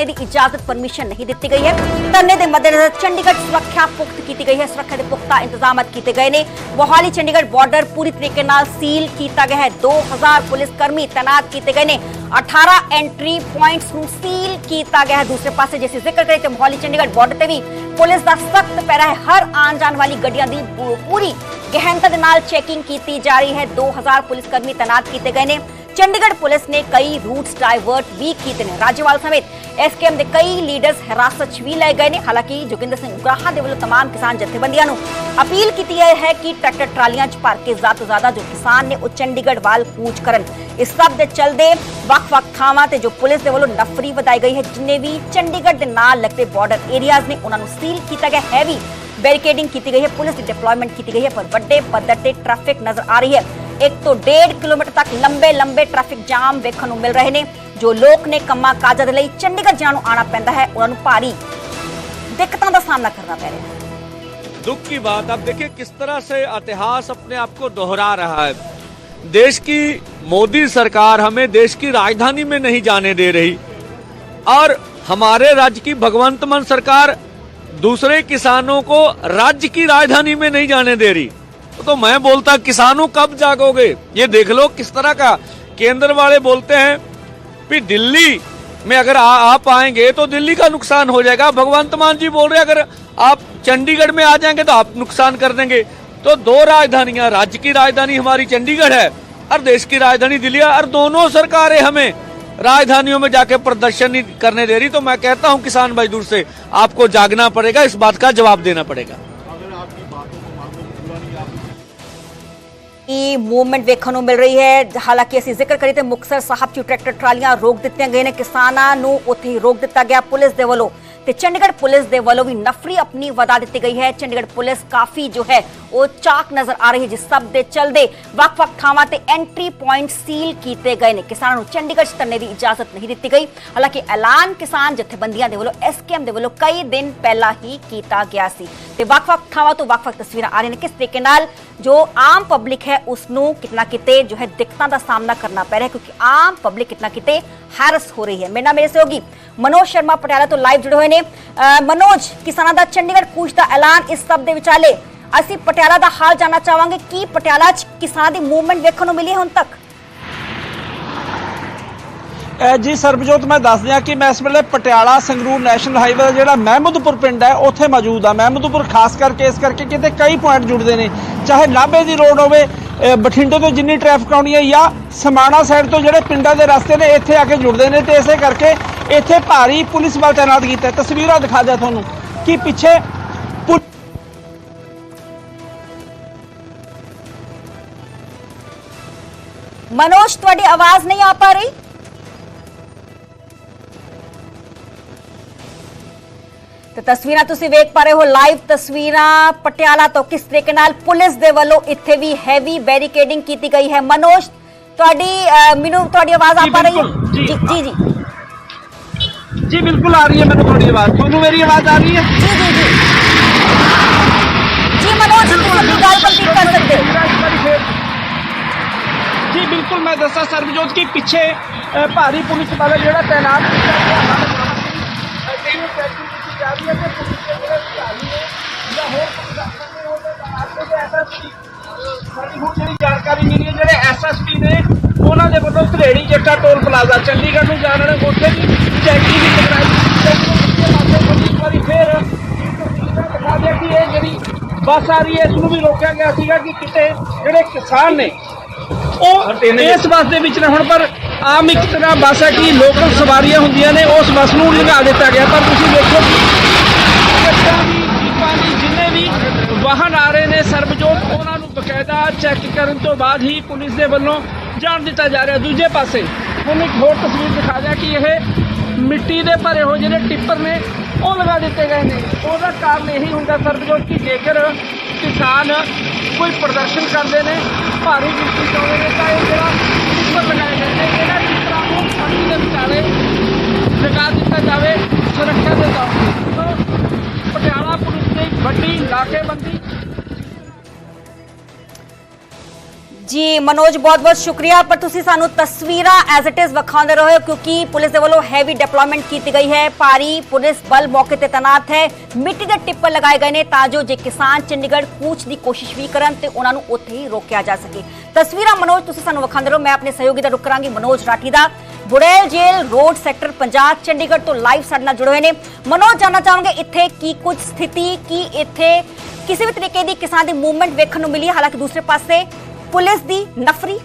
ਧਰਨੇ ਦੀ ਇਜਾਜ਼ਤ ਪਰਮਿਸ਼ਨ ਨਹੀਂ ਦਿੱਤੀ ਗਈ ਹੈ ਧਰਨੇ ਦੇ ਮੱਦੇਨਜ਼ਰ ਚੰਡੀਗੜ੍ਹ ਸੁਰੱਖਿਆ ਪੁਖਤ ਕੀਤੀ ਗਈ ਹੈ ਸੁਰੱਖਿਆ ਦੇ ਪੁਖਤਾ ਇੰਤਜ਼ਾਮਾਤ ਕੀਤੇ ਗਏ ਨੇ ਮੋਹਾਲੀ ਚੰਡੀਗੜ੍ਹ ਬਾਰਡਰ ਪੂਰੀ ਤਰੀਕੇ ਨਾਲ ਸੀਲ ਕੀਤਾ ਗਿਆ ਹੈ 2000 ਪੁਲਿਸ ਕਰਮੀ ਤਾਇਨਾਤ ਕੀਤੇ ਗਏ ਨੇ 18 ਐਂਟਰੀ ਪੁਆਇੰਟਸ ਨੂੰ ਸੀਲ ਕੀਤਾ ਗਿਆ ਹੈ ਦੂਸਰੇ ਪਾਸੇ ਜੇ ਅਸੀਂ ਜ਼ਿਕਰ ਕਰੀਏ ਤੇ ਮੋਹਾਲੀ ਚੰਡੀਗੜ੍ਹ ਬਾਰਡਰ ਤੇ ਵੀ ਪੁਲਿਸ ਦਾ ਸਖਤ ਪਹਿਰਾ ਹੈ ਹਰ ਆਉਣ ਜਾਣ ਵਾਲੀ ਗੱਡੀਆਂ ਦੀ ਪੂ- ਪੂਰੀ ਗਹਿਨਤਾ ਦੇ ਨਾਲ ਚੈਕਿੰਗ ਕੀਤੀ ਜਾ ਰਹੀ ਹੈ 2000 ਪੁਲਿਸ ਕਰਮੀ ਤਾਇਨਾਤ ਕੀਤੇ ਗਏ ਨੇ ਚੰਡੀਗੜ੍ਹ ਪੁਲਿਸ ਨੇ ਕਈ ਰੂਟਸ ਡਾਈਵਰਟ ਵੀ ਕੀਤੇ ਨੇ। ਰਾਜੇਵਾਲ ਸਮੇਤ ਐਸਕੇਐਮ ਦੇ ਕਈ ਲੀਡਰਸ ਹਿਰਾਸਤ 'ਚ ਵੀ ਲਏ ਗਏ ਨੇ। ਹਾਲਾਂਕਿ ਜੋਗਿੰਦਰ ਸਿੰਘ ਉਗਰਾਹਾ ਦੇ ਵੱਲੋਂ ਤਮਾਮ ਕਿਸਾਨ ਜਥੇਬੰਦੀਆਂ ਨੂੰ ਅਪੀਲ ਕੀਤੀ ਗਈ ਹੈ ਕਿ ਟਰੈਕਟਰ ਟਰਾਲੀਆਂ 'ਚ ਭਰ ਕੇ ਜ਼ਿਆਦਾ ਤੋਂ ਜ਼ਿਆਦਾ ਜੋ ਕਿਸਾਨ ਨੇ ਉਹ ਚੰਡੀਗੜ੍ਹ ਵੱਲ ਕੂਚ ਕਰਨ। ਇਸ ਸਭ ਦੇ ਚਲਦੇ ਵੱਖ-ਵੱਖ ਥਾਵਾਂ ਤੇ ਜੋ ਪੁਲਿਸ ਦੇ ਵੱਲੋਂ ਨਫਰੀ ਵਧਾਈ ਗਈ ਹੈ, ਜਿੰਨੇ ਵੀ ਚੰਡੀਗੜ੍ਹ ਦੇ ਨਾਲ ਲੱਗਦੇ ਬਾਰਡਰ ਏਰੀਆਜ਼ ਨੇ, ਉਹਨਾਂ ਨੂੰ ਸੀਲ ਕੀਤਾ ਗਿਆ ਹੈ ਵੀ ਬੈਰੀਕੇਡਿੰਗ ਕੀਤੀ ਗਈ ਹੈ ਪੁਲਿਸ ਦੀ ਡਿਪਲੋਇਮੈਂਟ ਕੀਤੀ ਗਈ ਹੈ ਪਰ ਵੱਡੇ ਪੱਧਰ ਤੇ ਟ੍ਰੈਫਿਕ ਨਜ਼ਰ ਆ ਰਹੀ ਹੈ 1 ਤੋਂ 1.5 ਕਿਲੋਮੀਟਰ ਤੱਕ ਲੰਬੇ ਲੰਬੇ ਟ੍ਰੈਫਿਕ ਜਾਮ ਵੇਖਣ ਨੂੰ ਮਿਲ ਰਹੇ ਨੇ ਜੋ ਲੋਕ ਨੇ ਕੰਮਾਂ ਕਾਜਾਂ ਦੇ ਲਈ ਚੰਡੀਗੜ੍ਹ ਜਾਣ ਨੂੰ ਆਣਾ ਪੈਂਦਾ ਹੈ ਉਹਨਾਂ ਨੂੰ ਭਾਰੀ ਦਿੱਕਤਾਂ ਦਾ ਸਾਹਮਣਾ ਕਰਨਾ ਪੈ ਰਿਹਾ ਹੈ दुख की बात अब देखिए किस तरह से इतिहास अपने आप को दोहरा रहा है देश की मोदी सरकार हमें देश की राजधानी में नहीं जाने दे रही और हमारे राज्य की भगवंत मान सरकार दूसरे किसानों को राज्य की राजधानी में नहीं जाने दे रही। तो मैं बोलता किसानों कब जागोगे? ये देख लो किस तरह का केंद्र वाले बोलते हैं कि दिल्ली में अगर आ, आप आएँगे तो दिल्ली का नुकसान हो जाएगा। भगवंत मान जी बोल रहे हैं, अगर आप चंडीगढ़ में आ जाएँगे तो आप नुकसान कर देंगे। तो दो राजधानियाँ राज्य की राजधानी हमारी चंडीगढ़ है और देश की राजधानी दिल्ली है और दोनों सरकारें हमें राजधानियों में जाके प्रदर्शन नहीं करने दे रही तो मैं कहता हूं किसान मजदूर से आपको जागना पड़ेगा इस बात का जवाब देना पड़ेगा ਇਹ ਮੂਵਮੈਂਟ ਵੇਖਣ ਨੂੰ ਮਿਲ ਰਹੀ ਹੈ ਹਾਲਾਂਕਿ ਅਸੀਂ ਜ਼ਿਕਰ ਕਰੀਏ ਤੇ ਮੁਕਤਸਰ ਸਾਹਿਬ ਚ ਟਰੈਕਟਰ ਟਰਾਲੀਆਂ ਰੋਕ ਦਿੱਤੀਆਂ ਗਈਆਂ ਨੇ ਕਿਸਾਨਾਂ ਨੂੰ ਉੱਥੇ ਹੀ ਰੋਕ ਦਿੱਤਾ ਗਿਆ ਪੁਲਿਸ ਦੇ ਵੱਲੋਂ ਤੇ ਚੰਡੀਗੜ੍ਹ ਪੁਲਿਸ ਦੇ ਵੱਲੋਂ ਵੀ ਨਫਰੀ ਆਪਣੀ ਵਧਾ ਦਿੱਤੀ ਗਈ ਹੈ। ਚੰਡੀਗੜ੍ਹ ਪੁਲਿਸ ਕਾਫੀ ਜੋ ਹੈ, ਉਹ ਚਾਕ ਨਜ਼ਰ ਆ ਰਹੀ ਹੈ, ਜਿਸ ਸਭ ਦੇ ਚਲਦੇ ਵੱਖ-ਵੱਖ ਥਾਵਾਂ ਤੇ ਐਂਟਰੀ ਪੁਆਇੰਟ ਸੀਲ ਕੀਤੇ ਗਏ ਨੇ। ਕਿਸਾਨਾਂ ਨੂੰ ਚੰਡੀਗੜ੍ਹ 'ਚ ਤਰਨੇ ਦੀ ਇਜਾਜ਼ਤ ਨਹੀਂ ਦਿੱਤੀ ਗਈ। ਹਾਲਾਂਕਿ ਐਲਾਨ ਕਿਸਾਨ ਜਥੇਬੰਦੀਆਂ ਦੇ ਵੱਲੋਂ ਐਸਕੇਐਮ ਦੇ ਵੱਲੋਂ ਕਈ ਦਿਨ ਪਹਿਲਾਂ ਹੀ ਕੀਤਾ ਗਿਆ ਸੀ। ਤੇ ਵੱਖ-ਵੱਖ ਥਾਵਾਂ ਤੋਂ ਵੱਖ-ਵੱਖ ਤਸਵੀਰਾਂ ਆ ਰਹੀਆਂ ਨੇ। ਕਿਸ ਤਰੀਕੇ ਨਾਲ ਜੋ ਆਮ ਪਬਲਿਕ ਹੈ ਉਸ ਨੂੰ ਕਿਤਨਾ ਕਿਤੇ ਜੋ ਹੈ, ਦਿੱਕਤਾਂ ਦਾ ਸਾਹਮਣਾ ਕਰਨਾ ਪੈ ਰਿਹਾ ਕਿਉਂਕਿ ਆਮ ਪਬਲਿਕ ਕਿਤਨਾ ਕਿਤੇ ਹੈਰਸ ਹੋ ਰਹੀ ਹੈ। ਮੇਰੇ ਨਾਲ ਮੇਰੇ ਸਹਿਯੋਗੀ ਮਨੋਜ ਸ਼ਰਮਾ ਪਟਿਆਲਾ ਤੋਂ ਲਾਈਵ ਜੁੜੇ ਹੋਏ ਨੇ। ਮਨੋਜ, ਕਿਸਾਨਾਂ ਦਾ ਚੰਡੀਗੜ੍ਹ ਕੂਚ ਦਾ ਐਲਾਨ ਇਸ ਸਭ ਦੇ ਵਿਚਾਲੇ। ਅਸੀਂ ਪਟਿਆਲਾ ਦਾ ਹਾਲ ਜਾਨਣਾ ਚਾਹਾਂਗੇ। ਕੀ ਪਟਿਆਲਾ 'ਚ ਕਿਸਾਨਾਂ ਦੀ ਮੂਵਮੈਂਟ ਵੇਖਣ ਨੂੰ ਮਿਲੀ ਹੁਣ ਤੱਕ? ਜੀ ਸਰਬਜੋਤ, ਮੈਂ ਦੱਸ ਦਿਆਂ ਕਿ ਮੈਂ ਇਸ ਵੇਲੇ ਪਟਿਆਲਾ ਸੰਗਰੂਰ ਨੈਸ਼ਨਲ ਹਾਈਵੇ ਦਾ ਜਿਹੜਾ ਮਹਿਮੂਦਪੁਰ ਪਿੰਡ ਹੈ, ਉੱਥੇ ਮੌਜੂਦ ਆ ਮਹਿਮਦਪੁਰ ਖਾਸ ਕਰਕੇ ਇਸ ਕਰਕੇ ਕਿਤੇ ਕਈ ਪੁਆਇੰਟ ਜੁੜਦੇ ਨੇ। ਚਾਹੇ ਨਾਭੇ ਦੀ ਰੋਡ ਹੋਵੇ ਬਠਿੰਡੇ ਤੋਂ ਜਿੰਨੀ ਟ੍ਰੈਫਿਕ ਆਉਣੀ ਹੈ ਜਾਂ ਸਮਾਣਾ ਸਾਈਡ ਤੋਂ ਜਿਹੜੇ ਪਿੰਡਾਂ ਦੇ ਰਸਤੇ ਨੇ, ਇੱਥੇ ਆ ਕੇ ਜੁੜਦੇ ਨੇ ਤੇ ਇਸੇ ਕਰਕੇ ਇੱਥੇ ਭਾਰੀ ਪੁਲਿਸ ਬਲ ਤਾਇਨਾਤ ਕੀਤਾ ਹੈ। ਤਸਵੀਰਾਂ ਦਿਖਾ ਦਿਆਂ ਤੁਹਾਨੂੰ ਕਿ ਪਿੱਛੇ ਪੁ- ਮਨੋਜ ਤੁਹਾਡੀ ਆਵਾਜ਼ ਨਹੀਂ ਆ ਪਾ ਰਹੀ? ਤੇ ਤਸਵੀਰਾਂ ਤੁਸੀਂ ਵੇਖ ਪਾ ਰਹੇ ਹੋ ਲਾਈਵ ਤਸਵੀਰਾਂ ਪਟਿਆਲਾ ਤੋਂ ਕਿਸ ਤਰੀਕੇ ਨਾਲ ਪੁਲਿਸ ਦੇ ਵੱਲੋਂ ਇੱਥੇ ਵੀ ਹੈਵੀ ਬੈਰੀਕੇਡਿੰਗ ਕੀਤੀ ਗਈ ਹੈ। ਮਨੋਜ ਤੁਹਾਡੀ ਅਹ, ਮੈਨੂੰ ਤੁਹਾਡੀ ਆਵਾਜ਼ ਆ ਪਾ ਰਹੀ ਹੈ। ਜੀ ਜੀ। ਜੀ ਜੀ ਬਿਲਕੁਲ ਆ ਰਹੀ ਹੈ ਮੈਨੂੰ ਤੁਹਾਡੀ ਆਵਾਜ਼ ਤੁਹਾਨੂੰ ਮੇਰੀ ਆਵਾਜ਼ ਆ ਰਹੀ ਹੈ ਜੀ ਜੀ ਜੀ ਜੀ ਮਨੋਜ ਤੁਸੀਂ ਆਪਣੀ ਗੱਲ ਕੰਪਲੀਟ ਕਰ ਸਕਦੇ ਹੋ ਜੀ ਬਿਲਕੁਲ ਮੈਂ ਦੱਸਾਂ ਸਰਬਜੋਤ ਕੀ ਪਿੱਛੇ ਅ, ਭਾਰੀ ਜਿਹੜਾ ਸਾਡੀ ਹੁਣ ਜਾਣਕਾਰੀ ਮਿਲੀ ਹੈ ਜਿਹੜੇ ਐਸਐਸਪੀ ਨੇ ਉਹਨਾਂ ਦੇ ਵੱਲੋਂ ਧਰੇੜੀ ਜੱਟਾ ਟੋਲ ਪਲਾਜ਼ਾ ਚੰਡੀਗੜ੍ਹ ਨੂੰ ਜਾਣ ਵਾਲੇ ਉੱਥੇ ਵੀ ਚੈਕਿੰਗ ਵੀ ਕਰਾਈ ਤੇ ਇੱਕ ਵਾਰੀ ਫੇਰ ਦਿਖਾ ਦਿਆ ਕਿ ਇਹ ਜਿਹੜੀ ਬੱਸ ਆ ਰਹੀ ਹੈ ਇਸ ਨੂੰ ਵੀ ਰੋਕਿਆ ਗਿਆ ਸੀਗਾ ਕਿ ਕਿਤੇ ਜਿਹੜੇ ਕਿਸਾਨ ਨੇ ਉਹ ਇਸ ਬੱਸ ਦੇ ਵਿੱਚ ਨੇ ਹੁਣ ਪਰ ਆਮ ਇੱਕ ਤਰ੍ਹਾਂ ਬੱਸ ਹੈ ਕਿ ਲੋਕਲ ਸਵਾਰੀਆਂ ਹੁੰਦੀਆਂ ਨੇ ਉਸ ਬੱਸ ਨੂੰ ਲਗਾ ਦਿੱਤਾ ਗਿਆ। ਪਰ ਤੁਸੀਂ ਦੇਖੋ ਕਿ ਜਿੰਨੇ ਵੀ ਵਾਹਨ ਆ ਰਹੇ ਨੇ ਸਰਬਜੋਤ ਉਹਨਾਂ ਨੂੰ ਬਕਾਇਦਾ ਚੈੱਕ ਕਰਨ ਤੋਂ ਬਾਅਦ ਹੀ ਪੁਲਿਸ ਦੇ ਵੱਲੋਂ ਜਾਣ ਦਿੱਤਾ ਜਾ ਰਿਹਾ। ਦੂਜੇ ਪਾਸੇ ਹੁਣ ਇੱਕ ਹੋਰ ਤਸਵੀਰ ਦਿਖਾ ਦਿਆ ਕਿ ਇਹ ਮਿੱਟੀ ਦੇ ਭਰੇ ਹੋਏ ਜਿਹੜੇ ਟਿੱਪਰ ਨੇ, ਉਹ ਲਗਾ ਦਿੱਤੇ ਗਏ ਨੇ। ਉਹਦਾ ਕਾਰਨ ਇਹੀ ਹੁੰਦਾ ਸਰਬਜੋਤ ਕਿ ਜੇਕਰ ਕਿਸਾਨ ਕੋਈ ਪ੍ਰਦਰਸ਼ਨ ਕਰਦੇ ਨੇ, ਭਾਰੀ ਗਿਣਤੀ ਚ ਨੇ, ਤਾਂ ਇਹ ਜਿਹੜਾ ਟਿੱਪਰ ਲਗਾਏ ਗਏ ਨੇ ਇਹਨਾਂ ਟਿੱਪਰਾਂ ਨੂੰ ਪਾਣੀ ਦੇ ਵਿਚਾਲੇ ਲਗਾ ਦਿੱਤਾ ਜਾਵੇ ਸੁਰੱਖਿਆ ਦੇ ਤੌਰ ਤੇ। ਪਟਿਆਲਾ ਪੁਲਿਸ ਨੇ ਵੱਡੀ ਨਾਕੇਬੰਦੀ ਜੀ, ਮਨੋਜ, ਬਹੁਤ ਬਹੁਤ ਸ਼ੁਕਰੀਆ, ਪਰ ਤੁਸੀਂ ਸਾਨੂੰ ਤਸਵੀਰਾਂ ਐਜ਼ ਇਟ ਇਜ਼ ਵਿਖਾਉਂਦੇ ਰਹੋ, ਕਿਉਂਕਿ ਪੁਲਿਸ ਦੇ ਵੱਲੋਂ ਹੈਵੀ ਡਿਪਲੋਇਮੈਂਟ ਕੀਤੀ ਗਈ ਹੈ। ਭਾਰੀ ਪੁਲਿਸ ਬਲ ਮੌਕੇ ਤੇ ਤੈਨਾਤ ਹੈ। ਮਿੱਟੀ ਦੇ ਟਿੱਪਰ ਲਗਾਏ ਗਏ ਨੇ ਤਾਂ ਜੋ ਜੇ ਕਿਸਾਨ ਚੰਡੀਗੜ੍ਹ ਕੂਚ ਦੀ ਕੋਸ਼ਿਸ਼ ਵੀ ਕਰਨ ਤੇ ਉਹਨਾਂ ਨੂੰ ਉੱਥੇ ਹੀ ਰੋਕਿਆ ਜਾ ਸਕੇ। ਤਸਵੀਰਾਂ ਮਨੋਜ, ਤੁਸੀਂ ਸਾਨੂੰ ਵਿਖਾਉਂਦੇ ਰਹੋ। ਮੈਂ ਆਪਣੇ ਸਹਿਯੋਗੀ ਦਾ ਰੁਕ ਕਰਾਂਗੀ, ਮਨੋਜ ਰਾਠੀ ਦਾ। Burail jail road sector 50 Chandigarh ਤੋਂ ਲਾਈਵ ਸਾਡੇ ਨਾਲ ਜੁੜੇ ਹੋਏ ਨੇ। ਮਨੋਜ, ਜਾਨਣਾ ਚਾਹਾਂਗੇ ਇੱਥੇ ਕੀ ਕੁਝ ਸਥਿਤੀ, ਕੀ ਇੱਥੇ ਕਿਸੇ ਵੀ ਤਰੀਕੇ ਦੀ ਕਿਸਾਨ ਦੀ ਮੂਵਮੈਂਟ ਵੇਖਣ ਨੂੰ ਮਿਲੀ ਹਾਲਾਂਕਿ ਦੂਸਰੇ ਪਾਸੇ ਪੁਲਿਸ ਦੀ ਨਫਰੀ?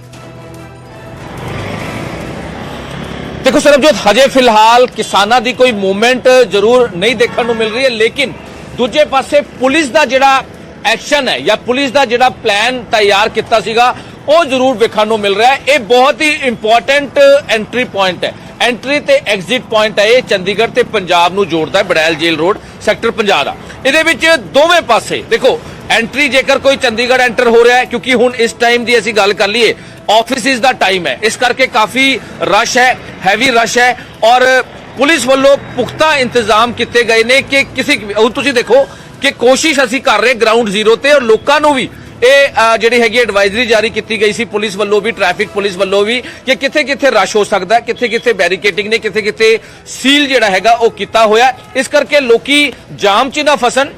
ਦੇਖੋ ਸਰਬਜੋਤ, ਹਜੇ ਫਿਲਹਾਲ ਕਿਸਾਨਾਂ ਦੀ ਕੋਈ ਮੂਵਮੈਂਟ ਜ਼ਰੂਰ ਨਹੀਂ ਦੇਖਣ ਨੂੰ ਮਿਲ ਰਹੀ ਹੈ, ਲੇਕਿਨ ਦੂਜੇ ਪਾਸੇ ਪੁਲਿਸ ਦਾ ਜਿਹੜਾ ਐਕਸ਼ਨ ਹੈ ਜਾਂ ਪੁਲਿਸ ਦਾ ਜਿਹੜਾ ਪਲਾਨ ਤਿਆਰ ਕੀਤਾ ਸੀਗਾ, ਉਹ ਜ਼ਰੂਰ ਵੇਖਣ ਨੂੰ ਮਿਲ ਰਿਹਾ ਹੈ। ਇਹ ਬਹੁਤ ਹੀ ਇੰਪੋਰਟੈਂਟ ਐਂਟਰੀ ਪੁਆਇੰਟ ਹੈ। ਐਂਟਰੀ ਤੇ ਐਗਜ਼ਿਟ ਪੁਆਇੰਟ ਹੈ ਇਹ, ਚੰਡੀਗੜ੍ਹ ਤੇ ਪੰਜਾਬ ਨੂੰ ਜੋੜਦਾ ਹੈ, ਬੜੈਲ ਜੇਲ ਰੋਡ, ਸੈਕਟਰ 50 ਦਾ। ਇਹਦੇ ਵਿੱਚ ਦੋਵੇਂ ਪਾਸੇ, ਦੇਖੋ ਐਂਟਰੀ ਜੇਕਰ ਕੋਈ ਚੰਡੀਗੜ੍ਹ ਐਂਟਰ ਹੋ ਰਿਹਾ ਹੈ, ਕਿਉਂਕਿ ਹੁਣ ਇਸ ਟਾਈਮ ਦੀ ਅਸੀਂ ਗੱਲ ਕਰ ਲਈਏ ਆਫਿਸਿਸ ਦਾ ਟਾਈਮ ਹੈ। ਇਸ ਕਰਕੇ ਕਾਫੀ ਰਸ਼ ਹੈ ਹੈਵੀ ਰਸ਼ ਹੈ ਔਰ ਪੁਲਿਸ ਵੱਲੋਂ ਪੁਖਤਾ ਇੰਤਜ਼ਾਮ ਕੀਤੇ ਗਏ ਨੇ ਕਿ ਕਿਸੇ ਹੁਣ ਤੁਸੀਂ ਦੇਖੋ ਕਿ ਕੋਸ਼ਿਸ਼ ਅਸੀਂ ਕਰ ਰਹੇ ਗਰਾਊਂਡ ਜ਼ੀਰੋ ਤੇ ਔਰ ਲੋਕਾਂ ਨੂੰ ਵੀ ਇਹ ਜਿਹੜੀ ਹੈਗੀ ਐਡਵਾਈਜ਼ਰੀ ਜਾਰੀ ਕੀਤੀ ਗਈ ਸੀ ਪੁਲਿਸ ਵੱਲੋਂ ਵੀ ਟ੍ਰੈਫਿਕ ਪੁਲਿਸ ਵੱਲੋਂ ਵੀ ਕਿ ਕਿੱਥੇ ਕਿੱਥੇ ਰਸ਼ ਹੋ ਸਕਦਾ ਕਿੱਥੇ ਕਿੱਥੇ ਬੈਰੀਕੇਟਿੰਗ ਨੇ ਕਿੱਥੇ ਕਿੱਥੇ ਸੀਲ ਜਿਹੜਾ ਹੈਗਾ ਉਹ ਕੀਤਾ ਹੋਇਆ। ਇਸ ਕਰਕੇ ਲੋਕੀ ਜਾਮ 'ਚ ਨਾ ਫਸਣ।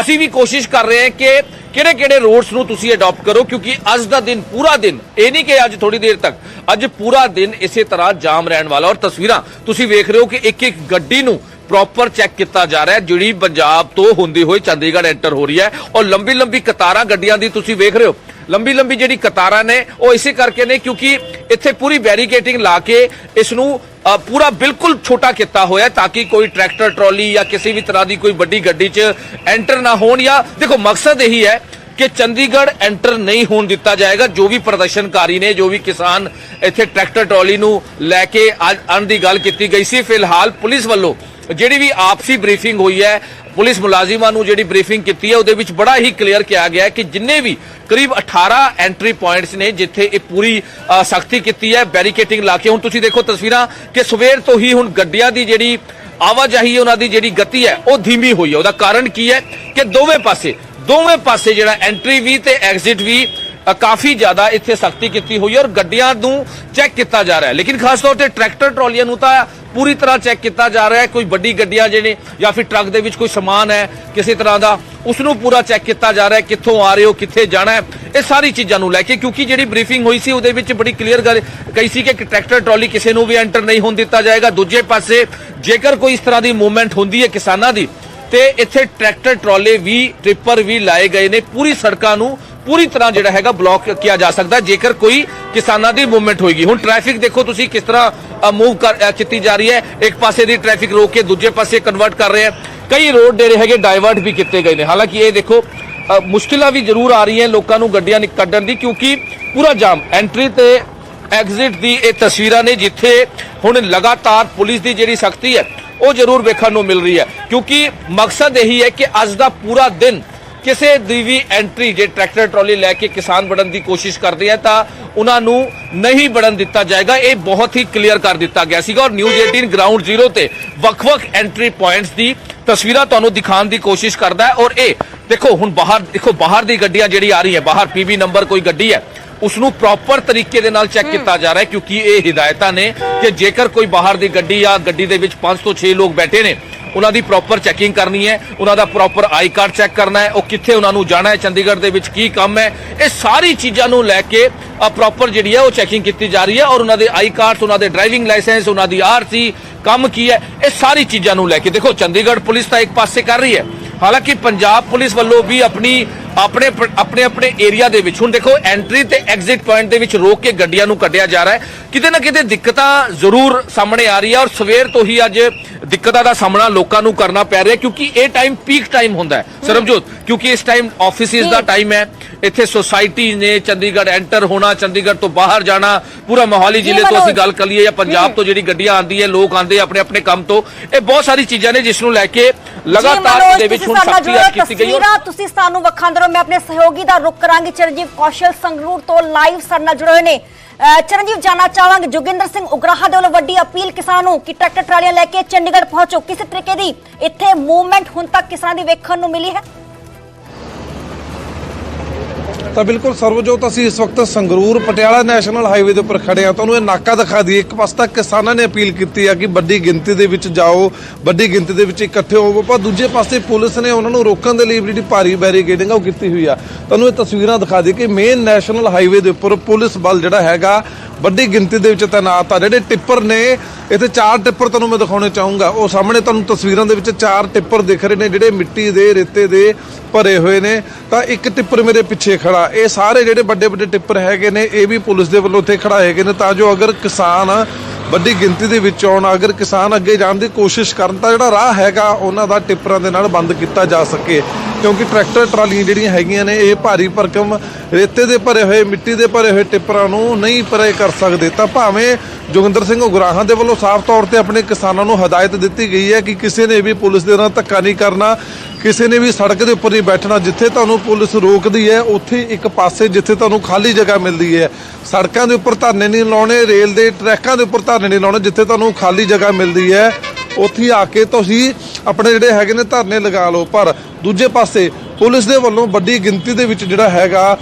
ਅਸੀਂ ਵੀ ਕੋਸ਼ਿਸ਼ ਕਰ ਰਹੇ ਹਾਂ ਕਿ ਕਿਹੜੇ ਕਿਹੜੇ ਰੋਡਸ ਨੂੰ ਤੁਸੀਂ ਅਡਾਪਟ ਕਰੋ, ਕਿਉਂਕਿ ਅੱਜ ਦਾ ਦਿਨ ਪੂਰਾ ਦਿਨ, ਇਹ ਨਹੀਂ ਕਿ ਅੱਜ ਥੋੜੀ ਦੇਰ ਤੱਕ, ਅੱਜ ਪੂਰਾ ਦਿਨ ਇਸੇ ਤਰ੍ਹਾਂ ਜਾਮ ਰਹਿਣ ਵਾਲਾ। ਔਰ ਤਸਵੀਰਾਂ ਤੁਸੀਂ ਵੇਖ ਰਹੇ ਹੋ ਕਿ ਇੱਕ ਇੱਕ ਗੱਡੀ ਨੂੰ ਪ੍ਰੋਪਰ ਚੈੱਕ ਕੀਤਾ ਜਾ ਰਿਹਾ ਹੈ, ਜਿਹੜੀ ਪੰਜਾਬ ਤੋਂ ਹੁੰਦੀ ਹੋਈ ਚੰਡੀਗੜ੍ਹ ਐਂਟਰ ਹੋ ਰਹੀ ਹੈ। ਔਰ ਲੰਬੀ ਲੰਬੀ ਕਤਾਰਾਂ ਗੱਡੀਆਂ ਦੀ ਤੁਸੀਂ ਵੇਖ ਰਹੇ ਹੋ। ਲੰਬੀ ਲੰਬੀ ਜਿਹੜੀ ਕਤਾਰਾਂ ਨੇ, ਉਹ ਇਸੇ ਕਰਕੇ ਨੇ ਕਿਉਂਕਿ ਇੱਥੇ ਪੂਰੀ ਬੈਰੀਕੇਟਿੰਗ ਲਾ ਕੇ ਇਸ ਨੂੰ ਪੂਰਾ ਬਿਲਕੁਲ ਛੋਟਾ ਕੀਤਾ ਹੋਇਆ ਤਾਂ ਕਿ ਕੋਈ ਟਰੈਕਟਰ, ਟਰਾਲੀ ਜਾਂ ਕਿਸੇ ਵੀ ਤਰ੍ਹਾਂ ਦੀ ਕੋਈ ਵੱਡੀ ਗੱਡੀ 'ਚ ਐਂਟਰ ਨਾ ਹੋਣ ਜਾਂ ਦੇਖੋ, ਮਕਸਦ ਇਹੀ ਹੈ ਕਿ ਚੰਡੀਗੜ੍ਹ ਐਂਟਰ ਨਹੀਂ ਹੋਣ ਦਿੱਤਾ ਜਾਏਗਾ। ਜੋ ਵੀ ਪ੍ਰਦਰਸ਼ਨਕਾਰੀ ਨੇ, ਜੋ ਵੀ ਕਿਸਾਨ ਇੱਥੇ ਟਰੈਕਟਰ, ਟਰਾਲੀ ਨੂੰ ਲੈ ਕੇ ਅੱਜ ਆਉਣ ਦੀ ਗੱਲ ਕੀਤੀ ਗਈ ਸੀ। ਫਿਲਹਾਲ ਪੁਲਿਸ ਵੱਲੋਂ ਜਿਹੜੀ ਵੀ ਆਪਸੀ ਬਰੀਫਿੰਗ ਹੋਈ ਹੈ ਪੁਲਿਸ ਮੁਲਾਜ਼ਮਾਂ ਨੂੰ ਜਿਹੜੀ ਬਰੀਫਿੰਗ ਕੀਤੀ ਹੈ, ਉਹਦੇ ਵਿੱਚ ਬੜਾ ਹੀ ਕਲੀਅਰ ਕਿਹਾ ਗਿਆ ਕਿ ਜਿੰਨੇ ਵੀ ਕਰੀਬ 18 ਐਂਟਰੀ ਪੁਆਇੰਟਸ ਨੇ, ਜਿੱਥੇ ਇਹ ਪੂਰੀ ਸਖਤੀ ਕੀਤੀ ਹੈ ਬੈਰੀਕੇਟਿੰਗ ਲਾ ਕੇ। ਹੁਣ ਤੁਸੀਂ ਦੇਖੋ ਤਸਵੀਰਾਂ ਕਿ ਸਵੇਰ ਤੋਂ ਹੀ ਹੁਣ ਗੱਡੀਆਂ ਦੀ ਜਿਹੜੀ ਆਵਾਜਾਈ ਉਹਨਾਂ ਦੀ ਜਿਹੜੀ ਗਤੀ ਹੈ, ਉਹ ਧੀਮੀ ਹੋਈ ਹੈ। ਉਹਦਾ ਕਾਰਨ ਕੀ ਹੈ ਕਿ ਦੋਵੇਂ ਪਾਸੇ ਦੋਵੇਂ ਪਾਸੇ ਜਿਹੜਾ ਐਂਟਰੀ ਵੀ ਤੇ ਐਗਜ਼ਿਟ ਵੀ ਕਾਫੀ ਜ਼ਿਆਦਾ ਇੱਥੇ ਸਖਤੀ ਕੀਤੀ ਹੋਈ ਹੈ ਔਰ ਗੱਡੀਆਂ ਨੂੰ ਚੈੱਕ ਕੀਤਾ ਜਾ ਰਿਹਾ ਹੈ। ਲੇਕਿਨ ਖਾਸ ਤੌਰ ਤੇ ਟਰੈਕਟਰ ਟਰਾਲੀਆਂ ਨੂੰ ਤਾਂ ਪੂਰੀ ਤਰ੍ਹਾਂ ਚੈੱਕ ਕੀਤਾ ਜਾ ਰਿਹਾ ਹੈ, ਕੋਈ ਵੱਡੀ ਗੱਡੀਆਂ ਜਿਹੜੇ ਜਾਂ ਫਿਰ ਟਰੱਕ ਦੇ ਵਿੱਚ ਕੋਈ ਸਮਾਨ ਹੈ, ਕਿਸੇ ਤਰ੍ਹਾਂ ਦਾ ਉਸ ਨੂੰ ਪੂਰਾ ਚੈੱਕ ਕੀਤਾ ਜਾ ਰਿਹਾ ਹੈ, ਕਿੱਥੋਂ ਆ ਰਹੇ ਹੋ, ਕਿੱਥੇ ਜਾਣਾ ਹੈ, ਇਹ ਸਾਰੀ ਚੀਜ਼ਾਂ ਨੂੰ ਲੈ ਕੇ, ਕਿਉਂਕਿ ਜਿਹੜੀ ਬਰੀਫਿੰਗ ਹੋਈ ਸੀ, ਉਹਦੇ ਵਿੱਚ ਬੜੀ ਕਲੀਅਰ ਗੱਲ ਕਹੀ ਸੀ ਕਿ ਟਰੈਕਟਰ ਟਰਾਲੀ ਕਿਸੇ ਨੂੰ ਵੀ ਐਂਟਰ ਨਹੀਂ ਹੋਣ ਦਿੱਤਾ ਜਾਏਗਾ। ਦੂਜੇ ਪਾਸੇ, ਜੇਕਰ ਕੋਈ ਇਸ ਤਰ੍ਹਾਂ ਦੀ ਮੂਵਮੈਂਟ ਹੁੰਦੀ ਹੈ ਕਿਸਾਨਾਂ ਦੀ, ਤੇ ਇੱਥੇ ਟਰੈਕਟਰ ਟਰਾਲੇ ਵੀ ਟ੍ਰਿਪਰ ਵੀ ਲਾਏ ਗਏ ਨੇ, ਪੂਰੀ ਸੜਕਾਂ ਨੂੰ ਪੂਰੀ ਤਰ੍ਹਾਂ ਜਿਹੜਾ ਹੈਗਾ ਬਲੌਕ ਕੀਤਾ ਜਾ ਸਕਦਾ, ਜੇਕਰ ਕੋਈ ਕਿਸਾਨਾਂ ਦੀ ਮੂਵਮੈਂਟ ਹੋਏਗੀ। ਹੁਣ ਟ੍ਰੈਫਿਕ ਦੇਖੋ ਤੁਸੀਂ ਕਿਸ ਤਰ੍ਹਾਂ ਮੂਵ ਕਰ ਕੀਤੀ ਜਾ ਰਹੀ ਹੈ। ਇੱਕ ਪਾਸੇ ਦੀ ਟ੍ਰੈਫਿਕ ਰੋਕ ਕੇ ਦੂਜੇ ਪਾਸੇ ਕਨਵਰਟ ਕਰ ਰਹੇ ਆ ਕਈ ਰੋਡ ਜਿਹੜੇ ਹੈਗੇ ਡਾਇਵਰਟ ਵੀ ਕੀਤੇ ਗਏ ਨੇ। ਹਾਲਾਂਕਿ ਇਹ ਦੇਖੋ ਮੁਸ਼ਕਿਲਾਂ ਵੀ ਜ਼ਰੂਰ ਆ ਰਹੀਆਂ ਲੋਕਾਂ ਨੂੰ ਗੱਡੀਆਂ ਨਿ- ਕੱਢਣ ਦੀ, ਕਿਉਂਕਿ ਪੂਰਾ ਜਾਮ। ਐਂਟਰੀ ਤੇ ਐਗਜ਼ਿਟ ਦੀ ਇਹ ਤਸਵੀਰਾਂ ਨੇ, ਜਿੱਥੇ ਹੁਣ ਲਗਾਤਾਰ ਪੁਲਿਸ ਦੀ ਜਿਹੜੀ ਸਖਤੀ ਹੈ, ਉਹ ਜ਼ਰੂਰ ਵੇਖਣ ਨੂੰ ਮਿਲ ਰਹੀ ਹੈ। ਕਿਉਂਕਿ ਮਕਸਦ ਇਹੀ ਹੈ ਕਿ ਅੱਜ ਦਾ ਪੂਰਾ ਦਿਨ ਕਿਸੇ ਦੀ ਵੀ ਐਂਟਰੀ ਜੇ ਟਰੈਕਟਰ ਟਰਾਲੀ ਲੈ ਕੇ ਕਿਸਾਨ ਵੜਨ ਦੀ ਕੋਸ਼ਿਸ਼ ਕਰਦੇ ਆ ਤਾਂ ਉਹਨਾਂ ਨੂੰ ਨਹੀਂ ਵੜਨ ਦਿੱਤਾ ਜਾਏਗਾ। ਇਹ ਬਹੁਤ ਹੀ ਕਲੀਅਰ ਕਰ ਦਿੱਤਾ ਗਿਆ ਸੀਗਾ ਔਰ ਨਿਊਜ਼ 18 ਗਰਾਊਂਡ ਜ਼ੀਰੋ ਤੇ ਵੱਖ-ਵੱਖ ਐਂਟਰੀ ਪੁਆਇੰਟਸ ਦੀ ਤਸਵੀਰਾਂ ਤੁਹਾਨੂੰ ਦਿਖਾਉਣ ਦੀ ਕੋਸ਼ਿਸ਼ ਕਰਦਾ ਹੈ। ਔਰ ਇਹ ਦੇਖੋ ਹੁਣ ਬਾਹਰ ਦੇਖੋ ਬਾਹਰ ਦੀ ਗੱਡੀਆਂ ਜਿਹੜੀ ਆ ਰਹੀ ਹੈ ਬਾਹਰ ਪੀਬੀ ਨੰਬਰ ਕੋਈ ਗੱਡੀ ਹੈ ਉਸ ਨੂੰ ਪ੍ਰੋਪਰ ਤਰੀਕੇ ਦੇ ਨਾਲ ਚੈੱਕ ਕੀਤਾ ਜਾ ਰਿਹਾ ਹੈ ਕਿਉਂਕਿ ਇਹ ਹਦਾਇਤਾਂ ਨੇ ਕਿ ਜੇਕਰ ਕੋਈ ਬਾਹਰ ਦੀ ਗੱਡੀ ਜਾਂ ਗੱਡੀ ਦੇ ਵਿੱਚ 5 ਤੋਂ 6 ਲੋਕ ਬੈਠੇ ਨੇ ਉਹਨਾਂ ਦੀ ਪ੍ਰੋਪਰ ਚੈਕਿੰਗ ਕਰਨੀ ਹੈ, ਉਹਨਾਂ ਦਾ ਪ੍ਰੋਪਰ ਆਈ ਕਾਰਡ ਚੈੱਕ ਕਰਨਾ ਹੈ, ਉਹ ਕਿੱਥੇ ਉਹਨਾਂ ਨੂੰ ਜਾਣਾ ਹੈ, ਚੰਡੀਗੜ੍ਹ ਦੇ ਵਿੱਚ ਕੀ ਕੰਮ ਹੈ, ਇਹ ਸਾਰੀ ਚੀਜ਼ਾਂ ਨੂੰ ਲੈ ਕੇ ਪ੍ਰੋਪਰ ਜਿਹੜੀ ਹੈ ਉਹ ਚੈਕਿੰਗ ਕੀਤੀ ਜਾ ਰਹੀ ਹੈ ਔਰ ਉਹਨਾਂ ਦੇ ਆਈ ਕਾਰਡਸ ਉਹਨਾਂ ਦੇ ਡਰਾਈਵਿੰਗ ਲਾਇਸੈਂਸ ਉਹਨਾਂ ਦੀ ਆਰਸੀ ਕੰਮ ਕੀ ਹੈ, ਇਹ ਸਾਰੀ ਚੀਜ਼ਾਂ ਨੂੰ ਲੈ ਕੇ। ਦੇਖੋ, ਚੰਡੀਗੜ੍ਹ ਪੁਲਿਸ ਤਾਂ ਇੱਕ ਪਾਸੇ ਕਰ ਰਹੀ ਹੈ। ਹਾਲਾਂਕਿ ਪੰਜਾਬ ਪੁਲਿਸ ਵੱਲੋਂ ਵੀ ਆਪਣੀ ਆਪਣੇ ਆਪਣੇ ਆਪਣੇ ਏਰੀਆ ਦੇ ਵਿੱਚ। ਹੁਣ ਦੇਖੋ ਐਂਟਰੀ ਤੇ ਐਗਜ਼ਿਟ ਪੁਆਇੰਟ ਦੇ ਵਿੱਚ ਰੋਕ ਕੇ ਗੱਡੀਆਂ ਨੂੰ ਕੱਢਿਆ ਜਾ ਰਿਹਾ ਹੈ। ਕਿਤੇ ਨਾ ਕਿਤੇ ਦਿੱਕਤਾਂ ਜ਼ਰੂਰ ਸਾਹਮਣੇ ਆ ਰਹੀ ਹੈ ਔਰ ਸਵੇਰ ਤੋਂ ਹੀ ਅੱਜ ਦਿੱਕਤਾਂ ਦਾ ਸਾਹਮਣਾ ਲੋਕਾਂ ਨੂੰ ਕਰਨਾ ਪੈ ਰਿਹਾ ਕਿਉਂਕਿ ਇਹ ਟਾਈਮ ਪੀਕ ਟਾਈਮ ਹੁੰਦਾ ਹੈ। ਸਰਬਜੋਤ ਕਿਉਂਕਿ ਇਸ ਟਾਈਮ ਆਫਿਸਿਸ ਦਾ ਟਾਈਮ ਹੈ। ਇੱਥੇ ਸੁਸਾਇਟੀ ਨੇ ਚੰਡੀਗੜ੍ਹ ਐਂਟਰ ਹੋਣਾ ਚੰਡੀਗੜ੍ਹ ਤੋਂ ਬਾਹਰ ਜਾਣਾ ਪੂਰਾ ਮੋਹਾਲੀ ਜ਼ਿਲ੍ਹੇ ਤੋਂ ਅਸੀਂ। ਗੱਲ ਕਰ ਲਈਏ ਜਾਂ ਪੰਜਾਬ ਤੋਂ ਜਿਹੜੀ ਗੱਡੀਆਂ ਆਉਂਦੀ ਹੈ ਲੋਕ ਆਉਂਦੇ ਆਪਣੇ ਆਪਣੇ ਕੰਮ ਤੋਂ ਇਹ ਬਹੁਤ ਸਾਰੀ ਚੀਜ਼ਾਂ ਨੇ ਜਿਸ ਨੂੰ ਲੈ ਕੇ ਲਗਾਤਾਰ ਇਹਦੇ ਵਿੱਚ ਹੁਣ ਜੁੜੋ, ਕੀਤੀ ਗਈ ਔਰ ਤੁਸੀਂ ਸਾਨੂੰ ਵਿਖਾਉਂਦੇ ਰਹੋ ਮੈਂ ਆਪਣੇ ਸਹਿਯੋਗੀ ਦਾ ਰੁਕ ਕਰਾਂਗੀ। ਚਰਨਜੀਤ ਕੌਸ਼ਲ ਸੰਗਰੂਰ ਤੋਂ ਲਾਈਵ ਸਾਡੇ ਨਾਲ ਜੁੜੇ ਹੋਏ ਨੇ। ਅਹ ਚਰਨਜੀਤ, ਜਾਨਣਾ ਚਾਹਾਂਗੇ। ਜੋਗਿੰਦਰ ਸਿੰਘ ਉਗਰਾਹਾ ਦੇ ਵੱਲੋਂ ਵੱਡੀ ਅਪੀਲ ਕਿਸਾਨਾਂ ਨੂੰ ਕਿ ਟਰੈਕਟਰ ਟਰਾਲੀਆਂ ਲੈ ਕੇ ਚੰਡੀਗੜ੍ਹ ਪਹੁੰਚੋ। ਕਿਸੇ ਤਰੀਕੇ ਦੀ ਇੱਥੇ ਮੂਵਮੈਂਟ ਹੁਣ ਤੱਕ ਕਿਸਾਨਾਂ ਦੀ ਵੇਖਣ ਨੂੰ ਮਿਲੀ ਹੈ? ਤਾਂ ਬਿਲਕੁਲ ਸਰਵਜੋਤ, ਅਸੀਂ ਇਸ ਵਕਤ ਸੰਗਰੂਰ ਪਟਿਆਲਾ ਨੈਸ਼ਨਲ ਹਾਈਵੇ ਦੇ ਉੱਪਰ ਖੜੇ ਆ ਤੁਹਾਨੂੰ ਇਹ ਨਾਕਾ ਦਿਖਾ ਦਈਏ। ਇੱਕ ਪਾਸੇ ਤਾਂ ਕਿਸਾਨਾਂ ਨੇ ਅਪੀਲ ਕੀਤੀ ਆ ਕਿ ਵੱਡੀ ਗਿਣਤੀ ਦੇ ਵਿੱਚ ਜਾਓ, ਵੱਡੀ ਗਿਣਤੀ ਦੇ ਵਿੱਚ ਇਕੱਠੇ ਹੋਵੋ, ਪਰ ਦੂਜੇ ਪਾਸੇ ਪੁਲਿਸ ਨੇ ਉਹਨਾਂ ਨੂੰ ਰੋਕਣ ਦੇ ਲਈ ਜਿਹੜੀ ਭਾਰੀ ਬੈਰੀਕੇਡਿੰਗ ਆ ਉਹ ਕੀਤੀ ਹੋਈ ਆ। ਤੁਹਾਨੂੰ ਇਹ ਤਸਵੀਰਾਂ ਦਿਖਾ ਦਈਏ ਕਿ ਮੇਨ ਨੈਸ਼ਨਲ ਹਾਈਵੇ ਦੇ ਉੱਪਰ ਪੁਲਿਸ ਬਲ ਜਿਹੜਾ ਹੈਗਾ, ਵੱਡੀ ਗਿਣਤੀ ਦੇ ਵਿੱਚ ਤਾਇਨਾਤ ਆ। ਜਿਹੜੇ ਟਿੱਪਰ ਨੇ, ਇੱਥੇ ਚਾਰ ਟਿੱਪਰ ਤੁਹਾਨੂੰ ਮੈਂ ਦਿਖਾਉਣੇ ਚਾਹੂੰਗਾ। ਉਹ ਸਾਹਮਣੇ ਤੁਹਾਨੂੰ ਤਸਵੀਰਾਂ ਦੇ ਵਿੱਚ ਚਾਰ ਟਿੱਪਰ ਦਿਖ ਰਹੇ ਨੇ, ਜਿਹੜੇ ਮਿੱਟੀ ਦੇ, ਰੇਤੇ ਦੇ ਭਰੇ ਹੋਏ ਨੇ, ਤਾਂ ਇੱਕ ਟਿੱਪਰ ਮੇਰੇ ਪਿੱਛੇ ਖੜਾ। ਇਹ ਸਾਰੇ ਜਿਹੜੇ ਵੱਡੇ ਵੱਡੇ ਟਿੱਪਰ ਹੈਗੇ ਨੇ, ਇਹ ਵੀ ਪੁਲਿਸ ਦੇ ਵੱਲੋਂ ਉੱਥੇ ਖੜਾਏ ਹੈਗੇ ਨੇ, ਤਾਂ ਜੋ ਅਗਰ ਕਿਸਾਨ ਵੱਡੀ ਗਿਣਤੀ ਦੇ ਵਿੱਚ ਆਉਣ, ਅਗਰ ਕਿਸਾਨ ਅੱਗੇ ਜਾਣ ਦੀ ਕੋਸ਼ਿਸ਼ ਕਰਨ, ਤਾਂ ਜਿਹੜਾ ਰਾਹ ਹੈਗਾ, ਉਹਨਾਂ ਦਾ ਟਿੱਪਰਾਂ ਦੇ ਨਾਲ ਬੰਦ ਕੀਤਾ ਜਾ ਸਕੇ। ਕਿਉਂਕਿ ਟਰੈਕਟਰ ਟਰਾਲੀਆਂ ਜਿਹੜੀਆਂ ਹੈਗੀਆਂ ਨੇ, ਇਹ ਭਾਰੀ ਭਰਕਮ ਰੇਤੇ ਦੇ ਭਰੇ ਹੋਏ, ਮਿੱਟੀ ਦੇ ਭਰੇ ਹੋਏ ਟਿੱਪਰਾਂ ਨੂੰ ਨਹੀਂ ਪਰੇ ਕਰ ਸਕਦੇ। ਤਾਂ ਭਾਵੇਂ ਜੋਗਿੰਦਰ ਸਿੰਘ ਉਗਰਾਹਾਂ ਦੇ ਵੱਲੋਂ ਸਾਫ਼ ਤੌਰ ਤੇ ਆਪਣੇ ਕਿਸਾਨਾਂ ਨੂੰ ਹਦਾਇਤ ਦਿੱਤੀ ਗਈ ਹੈ ਕਿ ਕਿਸੇ ਨੇ ਵੀ ਪੁਲਿਸ ਦੇ ਨਾਲ ਧੱਕਾ ਨਹੀਂ ਕਰਨਾ, ਕਿਸੇ ਨੇ ਵੀ ਸੜਕ ਦੇ ਉੱਪਰ ਨਹੀਂ ਬੈਠਣਾ। ਜਿੱਥੇ ਤੁਹਾਨੂੰ ਪੁਲਿਸ ਰੋਕਦੀ ਹੈ, ਉੱਥੇ ਇੱਕ ਪਾਸੇ ਜਿੱਥੇ ਤੁਹਾਨੂੰ ਖਾਲੀ ਜਗ੍ਹਾ ਮਿਲਦੀ ਹੈ। ਸੜਕਾਂ ਦੇ ਉੱਪਰ ਧਰਨੇ ਨਹੀਂ ਲਾਉਣੇ, ਰੇਲ ਦੇ ਟਰੈਕਾਂ ਦੇ ਉੱਪਰ ਧਰਨੇ ਨਹੀਂ ਲਾਉਣੇ, ਜਿੱਥੇ ਤੁਹਾਨੂੰ ਖਾਲੀ ਜਗ੍ਹਾ ਮਿਲਦੀ ਹੈ, ਉੱਥੇ ਆ ਕੇ ਤੁਸੀਂ ਆਪਣੇ ਜਿਹੜੇ ਹੈਗੇ ਨੇ ਧਰਨੇ ਲਗਾ ਲਓ, ਪਰ ਦੂਜੇ ਪਾਸੇ ਪੁਲਿਸ ਦੇ ਵੱਲੋਂ ਵੱਡੀ ਗਿਣਤੀ ਦੇ ਵਿੱਚ ਜਿਹੜਾ ਹੈਗਾ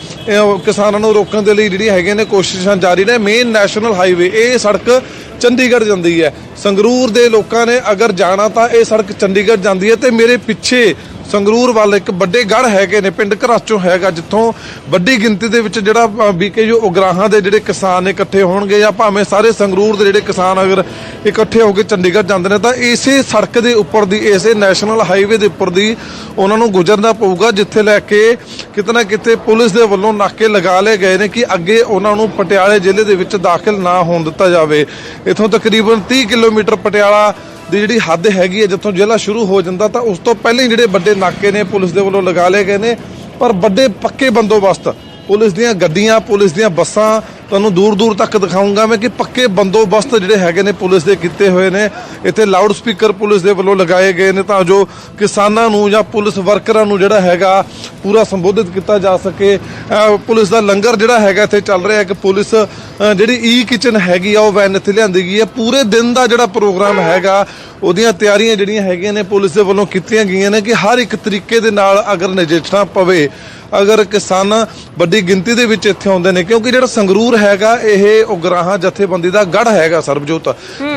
ਕਿਸਾਨਾਂ ਨੂੰ ਰੋਕਣ ਦੇ ਲਈ ਜਿਹੜੀ ਹੈਗੇ ਨੇ ਕੋਸ਼ਿਸ਼ਾਂ ਜਾਰੀ ਨੇ ਮੇਨ ਨੈਸ਼ਨਲ ਹਾਈਵੇ ਇਹ ਸੜਕ ਚੰਡੀਗੜ੍ਹ ਜਾਂਦੀ ਹੈ। ਸੰਗਰੂਰ ਦੇ ਲੋਕਾਂ ਨੇ ਅਗਰ ਜਾਣਾ ਤਾਂ ਇਹ ਸੜਕ ਚੰਡੀਗੜ੍ਹ ਜਾਂਦੀ ਹੈ ਤੇ ਮੇਰੇ ਪਿੱਛੇ ਸੰਗਰੂਰ ਵੱਲ ਇੱਕ ਵੱਡੇ ਗੜ ਹੈਗੇ ਨੇ, ਪਿੰਡ ਘਰਾਚੋਂ ਹੈਗਾ, ਜਿੱਥੋਂ ਵੱਡੀ ਗਿਣਤੀ ਦੇ ਵਿੱਚ ਜਿਹੜਾ ਬੀਕੇਯੂ ਉਗਰਾਹਾਂ ਦੇ ਜਿਹੜੇ ਕਿਸਾਨ ਇਕੱਠੇ ਹੋਣਗੇ ਜਾਂ ਭਾਵੇਂ ਸਾਰੇ ਸੰਗਰੂਰ ਦੇ ਜਿਹੜੇ ਕਿਸਾਨ ਅਗਰ ਇਕੱਠੇ ਹੋ ਕੇ ਚੰਡੀਗੜ੍ਹ ਜਾਂਦੇ ਨੇ, ਤਾਂ ਇਸੇ ਸੜਕ ਦੇ ਉੱਪਰ ਦੀ, ਇਸੇ ਨੈਸ਼ਨਲ ਹਾਈਵੇ ਦੇ ਉੱਪਰ ਦੀ ਉਹਨਾਂ ਨੂੰ ਗੁਜ਼ਰਨਾ ਪਊਗਾ, ਜਿੱਥੇ ਲੈ ਕੇ ਕਿਤੇ ਨਾ ਕਿਤੇ ਪੁਲਿਸ ਦੇ ਵੱਲੋਂ ਨਾਕੇ ਲਗਾ ਲਏ ਗਏ ਨੇ ਕਿ ਅੱਗੇ ਉਹਨਾਂ ਨੂੰ ਪਟਿਆਲੇ ਜ਼ਿਲ੍ਹੇ ਦੇ ਵਿੱਚ ਦਾਖਲ ਨਾ ਹੋਣ ਦਿੱਤਾ ਜਾਵੇ। ਇਥੋਂ ਤਕਰੀਬਨ 30 ਕਿਲੋਮੀਟਰ ਪਟਿਆਲਾ ਦੀ ਜਿਹੜੀ ਹੱਦ ਹੈਗੀ ਹੈ, ਜਿੱਥੋਂ ਜ਼ਿਲ੍ਹਾ ਸ਼ੁਰੂ ਹੋ ਜਾਂਦਾ ਤਾਂ ਉਸ ਤੋਂ ਪਹਿਲਾਂ ਹੀ ਜਿਹੜੇ ਵੱਡੇ ਨਾਕੇ ਨੇ ਪੁਲਿਸ ਦੇ ਵੱਲੋਂ ਲਗਾ ਲਏ ਗਏ ਨੇ, ਪਰ ਵੱਡੇ ਪੱਕੇ ਬੰਦੋਬਸਤ ਪੁਲਿਸ ਦੀਆਂ ਗੱਡੀਆਂ, ਪੁਲਿਸ ਦੀਆਂ ਬੱਸਾਂ, ਤੁਹਾਨੂੰ ਦੂਰ ਦੂਰ ਤੱਕ ਦਿਖਾਉਂਗਾ ਮੈਂ ਕਿ ਪੱਕੇ ਬੰਦੋਬਸਤ ਜਿਹੜੇ ਹੈਗੇ ਨੇ ਪੁਲਿਸ ਦੇ ਕੀਤੇ ਹੋਏ ਨੇ। ਇੱਥੇ ਲਾਊਡ ਸਪੀਕਰ ਪੁਲਿਸ ਦੇ ਵੱਲੋਂ ਲਗਾਏ ਗਏ ਨੇ ਤਾਂ ਜੋ ਕਿਸਾਨਾਂ ਨੂੰ ਜਾਂ ਪੁਲਿਸ ਵਰਕਰਾਂ ਨੂੰ ਜਿਹੜਾ ਹੈਗਾ ਪੂਰਾ ਸੰਬੋਧਿਤ ਕੀਤਾ ਜਾ ਸਕੇ। ਪੁਲਿਸ ਦਾ ਲੰਗਰ ਜਿਹੜਾ ਹੈਗਾ ਇੱਥੇ ਚੱਲ ਰਿਹਾ ਹੈ ਕਿ ਪੁਲਿਸ ਜਿਹੜੀ ਈ ਕਿਚਨ ਹੈਗੀ ਆ, ਉਹ ਵੈਨ ਇੱਥੇ ਲਿਆਂਦੀ ਗਈ ਹੈ। ਪੂਰੇ ਦਿਨ ਦਾ ਜਿਹੜਾ ਪ੍ਰੋਗਰਾਮ ਹੈਗਾ, ਉਹਦੀਆਂ ਤਿਆਰੀਆਂ ਜਿਹੜੀਆਂ ਹੈਗੀਆਂ ਨੇ ਪੁਲਿਸ ਦੇ ਵੱਲੋਂ ਕੀਤੀਆਂ ਗਈਆਂ ਨੇ ਕਿ ਹਰ ਇੱਕ ਤਰੀਕੇ ਦੇ ਨਾਲ ਅਗਰ ਨਜਿੱਠਣਾ ਪਵੇ ਅਗਰ ਕਿਸਾਨ ਵੱਡੀ ਗਿਣਤੀ ਦੇ ਵਿੱਚ ਇੱਥੇ ਆਉਂਦੇ ਨੇ ਕਿਉਂਕਿ ਜਿਹੜਾ ਸੰਗਰੂਰ ਹੈਗਾ ਇਹ ਉਗਰਾਹਾਂ ਜਥੇਬੰਦੀ ਦਾ ਗੜ ਹੈਗਾ ਸਰਬਜੋਤ।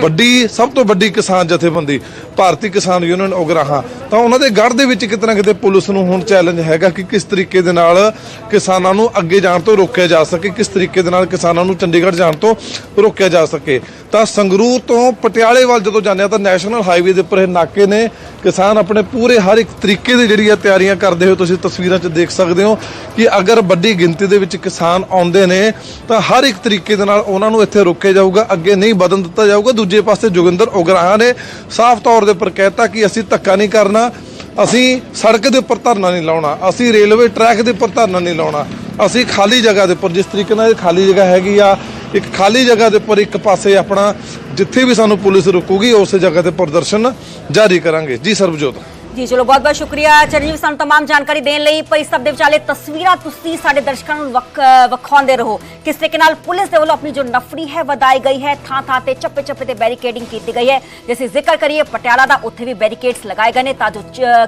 ਵੱਡੀ ਸਭ ਤੋਂ ਵੱਡੀ ਕਿਸਾਨ ਜਥੇਬੰਦੀ ਭਾਰਤੀ ਕਿਸਾਨ ਯੂਨੀਅਨ ਉਗਰਾਹਾਂ। ਤਾਂ ਉਹਨਾਂ ਦੇ ਗੜ ਦੇ ਵਿੱਚ ਕਿਤੇ ਨਾ ਕਿਤੇ ਪੁਲਿਸ ਨੂੰ ਹੁਣ ਚੈਲੰਜ ਹੈਗਾ ਕਿ ਕਿਸ ਤਰੀਕੇ ਦੇ ਨਾਲ ਕਿਸਾਨਾਂ ਨੂੰ ਅੱਗੇ ਜਾਣ ਤੋਂ ਰੋਕਿਆ ਜਾ ਸਕੇ ਕਿਸ ਤਰੀਕੇ ਦੇ ਨਾਲ ਕਿਸਾਨਾਂ ਨੂੰ ਚੰਡੀਗੜ੍ਹ ਜਾਣ ਤੋਂ ਰੋਕਿਆ ਜਾ ਸਕੇ। ਤਾਂ ਸੰਗਰੂਰ ਤੋਂ ਪਟਿਆਲੇ ਵੱਲ ਜਦੋਂ ਜਾਂਦੇ ਆ ਤਾਂ ਨੈਸ਼ਨਲ ਹਾਈਵੇ ਦੇ ਉੱਪਰ ਇਹ ਨਾਕੇ ਨੇ। ਕਿਸਾਨ ਆਪਣੇ ਪੂਰੇ ਹਰ ਇੱਕ ਤਰੀਕੇ ਦੀ ਜਿਹੜੀ ਆ ਤਿਆਰੀਆਂ ਕਰਦੇ ਹੋ ਤੁਸੀਂ ਤਸਵੀਰਾਂ 'ਚ ਦੇਖ ਸਕਦੇ ਹੋ ਕਿ ਅਗਰ ਵੱਡੀ ਗਿਣਤੀ ਦੇ ਵਿੱਚ ਕਿਸਾਨ ਆਉਂਦੇ ਨੇ, ਤਾਂ ਹਰ ਇੱਕ ਤਰੀਕੇ ਦੇ ਨਾਲ ਉਹਨਾਂ ਨੂੰ ਇੱਥੇ ਰੋਕਿਆ ਜਾਊਗਾ, ਅੱਗੇ ਨਹੀਂ ਵਧਣ ਦਿੱਤਾ ਜਾਊਗਾ। ਦੂਜੇ ਪਾਸੇ ਜੋਗਿੰਦਰ ਉਗਰਾਹਾਂ ਨੇ ਸਾਫ਼ ਤੌਰ ਦੇ ਉੱਪਰ ਕਹਿਤਾ ਕਿ ਅਸੀਂ ਧੱਕਾ ਨਹੀਂ ਕਰਨਾ, ਅਸੀਂ ਸੜਕ ਦੇ ਉੱਪਰ ਧਰਨਾ ਨਹੀਂ ਲਾਉਣਾ, ਅਸੀਂ ਰੇਲਵੇ ਟਰੈਕ ਦੇ ਉੱਪਰ ਧਰਨਾ ਨਹੀਂ ਲਾਉਣਾ, ਅਸੀਂ ਖਾਲੀ ਜਗ੍ਹਾ ਦੇ ਉੱਪਰ, ਜਿਸ ਤਰੀਕੇ ਨਾਲ ਇਹ ਖਾਲੀ ਜਗ੍ਹਾ ਹੈਗੀ ਆ, ਇੱਕ ਖਾਲੀ ਜਗ੍ਹਾ ਦੇ ਉੱਪਰ ਇੱਕ ਪਾਸੇ ਆਪਣਾ ਜਿੱਥੇ ਵੀ ਸਾਨੂੰ ਪੁਲਿਸ ਰੁਕੂਗੀ, ਉਸੇ ਜਗ੍ਹਾ ਤੇ ਪ੍ਰਦਰਸ਼ਨ ਜਾਰੀ ਕਰਾਂਗੇ। ਜੀ ਸਰਬਜੋਤ। ਜੀ, ਚਲੋ ਬਹੁਤ ਬਹੁਤ ਸ਼ੁਕਰੀਆ ਚਰਨਜੀਤ ਸਾਨੂੰ ਤਮਾਮ ਜਾਣਕਾਰੀ ਦੇਣ ਲਈ। ਪਰ ਸਭ ਦੇ ਵਿਚਾਲੇ ਤਸਵੀਰਾਂ ਤੁਸੀਂ ਸਾਡੇ ਦਰਸ਼ਕਾਂ ਨੂੰ ਵਿਖਾਉਂਦੇ ਰਹੋ। ਕਿਸ ਤਰੀਕੇ ਨਾਲ ਪੁਲਿਸ ਦੇ ਵੱਲੋਂ ਆਪਣੀ ਜੋ ਨਫਰੀ ਹੈ, ਵਧਾਈ ਗਈ ਹੈ ਥਾਂ ਥਾਂ ਤੇ ਚੱਪੇ ਚੱਪੇ ਤੇ ਬੈਰੀਕੇਡਿੰਗ ਕੀਤੀ ਗਈ ਹੈ। ਜਿਵੇਂ ਜ਼ਿਕਰ ਕਰੀਏ, ਪਟਿਆਲਾ ਦਾ ਉੱਥੇ ਵੀ ਬੈਰੀਕੇਡਸ ਲਗਾਏ ਗਏ ਨੇ ਤਾਂ ਜੋ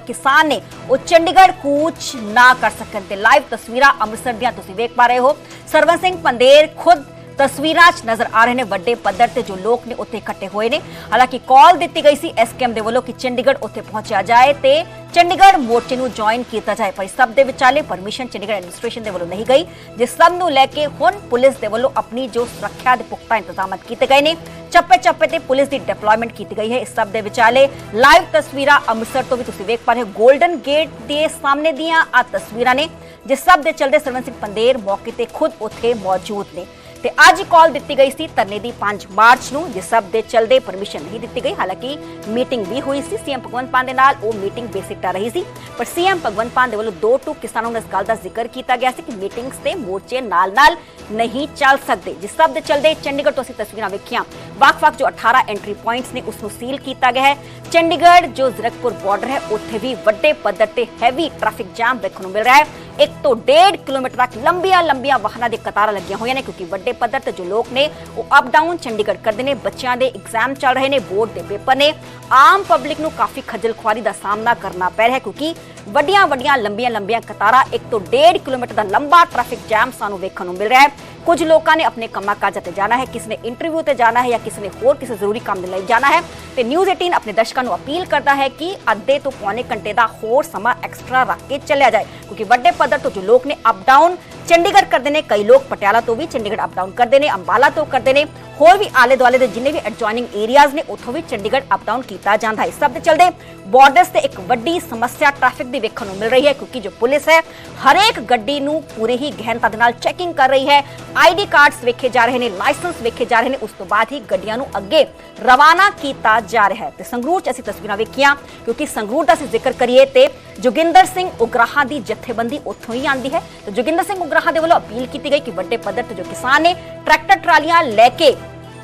ਕਿਸਾਨ ਨੇ ਉਹ ਚੰਡੀਗੜ੍ਹ ਕੂਚ ਨਾ ਕਰ ਸਕਣ ਤੇ ਲਾਈਵ ਤਸਵੀਰਾਂ ਅੰਮ੍ਰਿਤਸਰ ਦੀਆਂ ਤੁਸੀਂ ਵੇਖ ਪਾ ਰਹੇ ਹੋ। ਸਰਵਨ ਸਿੰਘ ਪੰਦੇਰ ਖੁਦ ਤਸਵੀਰਾਂ 'ਚ ਨਜ਼ਰ ਆ ਰਹੇ ਨੇ ਵੱਡੇ ਪੱਧਰ ਤੇ ਜੋ ਲੋਕ ਨੇ ਉੱਥੇ ਇਕੱਠੇ ਹੋਏ ਨੇ। ਹਾਲਾਂਕਿ ਕਾਲ ਦਿੱਤੀ ਗਈ ਸੀ ਐਸਕੇਐਮ ਦੇ ਵੱਲੋਂ ਕਿ ਚੰਡੀਗੜ੍ਹ ਉੱਥੇ ਪਹੁੰਚਿਆ ਜਾਏ ਤੇ ਚੰਡੀਗੜ੍ਹ ਮੋਰਚੇ ਨੂੰ ਜੁਆਇਨ ਕੀਤਾ ਜਾਏ। ਪਰ ਸਭ ਦੇ ਵਿਚਾਲੇ ਪਰਮਿਸ਼ਨ ਚੰਡੀਗੜ੍ਹ ਐਡਮਿਨਿਸਟ੍ਰੇਸ਼ਨ ਦੇ ਵੱਲੋਂ ਨਹੀਂ ਗਈ, ਜਿਸ ਸਭ ਨੂੰ ਲੈ ਕੇ ਹੁਣ ਪੁਲਿਸ ਦੇ ਵੱਲੋਂ ਆਪਣੀ ਜੋ ਸੁਰੱਖਿਆ ਦੇ ਪੁਖਤਾ ਇੰਤਜ਼ਾਮਾਤ ਕੀਤੇ ਗਏ ਨੇ। ਚੱਪੇ ਚੱਪੇ ਤੇ ਪੁਲਿਸ ਦੀ ਡਿਪਲੋਇਮੈਂਟ ਕੀਤੀ ਗਈ ਹੈ। ਇਸ ਸਭ ਦੇ ਵਿਚਾਲੇ ਲਾਈਵ ਤਸਵੀਰਾਂ ਅੰਮ੍ਰਿਤਸਰ ਤੋਂ ਵੀ ਤੁਸੀਂ ਵੇਖ ਪਾ ਰਹੇ ਹੋ। 골ਡਨ ਗੇਟ ਦੇ ਸਾਹਮਣੇ ਦੀਆਂ ਆ ਤਸਵੀਰਾਂ ਨੇ, ਜਿਸ ਸਭ ਦੇ ਚਲਦੇ ਸਰਵਨ ਸਿੰਘ ਪੰਦੇਰ ਮੌਕੇ ਤੇ ਖੁਦ ਉੱਥੇ ਮੌਜੂਦ ਨੇ। ਤੇ ਅੱਜ ਕਾਲ ਦਿੱਤੀ ਗਈ ਸੀ ਧਰਨੇ ਦੀ 5 ਮਾਰਚ ਨੂੰ, ਜਿਸ ਸਭ ਦੇ ਚਲਦੇ ਪਰਮਿਸ਼ਨ ਨਹੀਂ ਦਿੱਤੀ ਗਈ। ਹਾਲਾਂਕਿ ਮੀਟਿੰਗ ਵੀ ਹੋਈ ਸੀ। ਸੀਐਮ ਭਗਵੰਤ ਮਾਨ ਦੇ ਨਾਲ ਉਹ ਮੀਟਿੰਗ ਬੇਸਿਕਟਾ ਰਹੀ ਸੀ, ਪਰ ਸੀਐਮ ਭਗਵੰਤ ਮਾਨ ਦੇ ਵੱਲੋਂ ਦੋ ਟੂ ਕਿਸਾਨਾਂ ਨੂੰ ਇਸ ਗੱਲ ਦਾ ਜ਼ਿਕਰ ਕੀਤਾ ਗਿਆ ਸੀ ਕਿ ਮੀਟਿੰਗਸ ਤੇ ਮੋਰਚੇ ਨਾਲ-ਨਾਲ ਨਹੀਂ ਚੱਲ ਸਕਦੇ। ਜਿਸ ਸਭ ਦੇ ਚਲਦੇ ਚੰਡੀਗੜ੍ਹ ਤੋਂ ਅਸੀਂ ਤਸਵੀਰਾਂ ਵੇਖੀਆਂ। ਵੱਖ-ਵੱਖ ਜੋ 18 ਐਂਟਰੀ ਪੁਆਇੰਟਸ ਨੇ ਉਸ ਨੂੰ ਸੀਲ ਕੀਤਾ ਗਿਆ ਹੈ। ਚੰਡੀਗੜ੍ਹ ਜੋ ਜ਼ਰਕਪੁਰ ਬਾਰਡਰ ਹੈ, ਉੱਥੇ ਵੀ ਵੱਡੇ ਪੱਧਰ ਤੇ ਹੈਵੀ ਟ੍ਰੈਫਿਕ ਜਾਮ ਦੇਖਣ ਨੂੰ ਮਿਲ ਰਿਹਾ ਹੈ। 1 ਤੋਂ 1.5 ਕਿਲੋਮੀਟਰ ਤੱਕ ਲੰਬੀਆਂ ਲੰਬੀਆਂ ਵਾਹਨਾਂ ਦੀ ਕਤਾਰਾਂ ਲੱਗੀਆਂ ਹੋਈਆਂ ਨੇ, ਕਿਉਂਕਿ ਵੱਡੇ ਪੱਧਰ ਤੇ ਜੋ ਲੋਕ ਨੇ, ਉਹ ਅਪ ਡਾਊਨ ਚੰਡੀਗੜ੍ਹ ਕਰਦੇ ਨੇ, ਬੱਚਿਆਂ ਦੇ ਐਗਜ਼ਾਮ ਚੱਲ ਰਹੇ ਨੇ ਬੋਰਡ ਦੇ ਪੇਪਰ ਨੇ। ਆਮ ਪਬਲਿਕ ਨੂੰ ਕਾਫੀ ਖੱਜਲ ਖੁਆਰੀ ਦਾ ਸਾਹਮਣਾ ਕਰਨਾ ਪੈ ਰਿਹਾ ਹੈ ਕਿਉਂਕਿ ਵੱਡੀਆਂ ਵੱਡੀਆਂ ਲੰਬੀਆਂ ਲੰਬੀਆਂ ਕਤਾਰਾਂ 1 ਤੋਂ 1.5 ਕਿਲੋਮੀਟਰ ਦਾ ਲੰਬਾ ਟ੍ਰੈਫਿਕ ਜਾਮ ਸਾਨੂੰ ਵੇਖਣ ਨੂੰ ਮਿਲ ਰਿਹਾ ਹੈ। ਕੁਝ ਲੋਕਾਂ ਨੇ ਆਪਣੇ ਕੰਮਾਂ ਕਾਜਾਂ ਤੇ ਜਾਣਾ ਹੈ, ਕਿਸੇ ਨੇ ਇੰਟਰਵਿਊ ਤੇ ਜਾਣਾ ਹੈ ਜਾਂ ਕਿਸੇ ਨੇ ਹੋਰ ਕਿਸੇ ਜ਼ਰੂਰੀ ਕੰਮ ਦੇ ਲਈ ਜਾਣਾ ਹੈ। ਤੇ ਨਿਊਜ਼ 18 ਆਪਣੇ ਦਰਸ਼ਕਾਂ ਨੂੰ ਅਪੀਲ ਕਰਦਾ ਹੈ ਕਿ ਅੱਧੇ ਤੋਂ ਪੌਣੇ ਘੰਟੇ ਦਾ ਹੋਰ ਸਮਾਂ ਐਕਸਟਰਾ ਰੱਖ ਕੇ ਚੱਲਿਆ ਜਾਏ, ਕਿਉਂਕਿ ਵੱਡੇ ਪੱਧਰ ਤੋਂ ਜੋ ਲੋਕ ਨੇ ਅਪ ਡਾਊਨ ਚੰਡੀਗੜ੍ਹ ਕਰਦੇ ਨੇ, ਕਈ ਲੋਕ ਪਟਿਆਲਾ ਤੋਂ ਵੀ ਚੰਡੀਗੜ੍ਹ ਅਪ ਡਾਊਨ ਕਰਦੇ ਨੇ, ਅੰਬਾਲਾ ਤੋਂ ਕਰਦੇ ਨੇ, ਹੋਰ ਵੀ ਆਲੇ ਦੁਆਲੇ ਦੇ ਜਿੰਨੇ ਵੀ ਐਡਜੋਇਨਿੰਗ ਏਰੀਆਜ਼ ਨੇ, ਉੱਥੋਂ ਵੀ ਚੰਡੀਗੜ੍ਹ ਅਪ ਡਾਊਨ ਕੀਤਾ ਜਾਂਦਾ ਹੈ। ਇਸ ਸਭ ਦੇ ਚਲਦੇ ਬਾਰਡਰਸ ਤੇ ਇੱਕ ਵੱਡੀ ਸਮੱਸਿਆ ਟ੍ਰੈਫਿਕ ਦੀ ਵੇਖਣ ਨੂੰ ਮਿਲ ਰਹੀ ਹੈ, ਕਿਉਂਕਿ ਜੋ ਪੁਲਿਸ ਹੈ, ਹਰੇਕ ਗੱਡੀ ਨੂੰ ਪੂਰੇ ਹੀ ਗਹਿਨਤਾ ਦੇ ਨਾਲ ਚੈਕਿੰਗ ਕਰ ਰਹੀ ਹੈ। ਆਈਡੀ ਕਾਰਡਸ ਵੇਖੇ ਜਾ ਰਹੇ ਨੇ ਲਾਇਸੈਂਸ ਵੇਖੇ ਜਾ ਰਹੇ ਨੇ, ਉਸ ਤੋਂ ਬਾਅਦ ਹੀ ਗੱਡੀਆਂ ਨੂੰ ਅੱਗੇ ਰਵਾਨਾ ਕੀਤਾ ਜਾ ਰਿਹਾ ਹੈ। ਤੇ ਸੰਗਰੂਰ ਚ ਅਸੀਂ ਤਸਵੀਰਾਂ ਵੇਖੀਆਂ, ਕਿਉਂਕਿ ਸੰਗਰੂਰ ਦਾ ਅਸੀਂ ਜ਼ਿਕਰ ਕਰੀਏ ਤੇ ਜੋਗਿੰਦਰ ਸਿੰਘ ਉਗਰਾਹਾਂ ਦੀ ਜਥੇਬੰਦੀ ਉੱਥੋਂ ਹੀ ਆਂਦੀ ਹੈ। ਤੇ ਜੋਗਿੰਦਰ ਸਿੰਘ ਉਗਰਾਹਾਂ ਦੇ ਵੱਲੋਂ ਅਪੀਲ ਕੀਤੀ ਗਈ ਕਿ ਵੱਡੇ ਪੱਧਰ ਤੇ ਜੋ ਕਿਸਾਨ ਨੇ ਟਰੈਕਟਰ, ਟਰਾਲੀਆਂ ਲੈ ਕੇ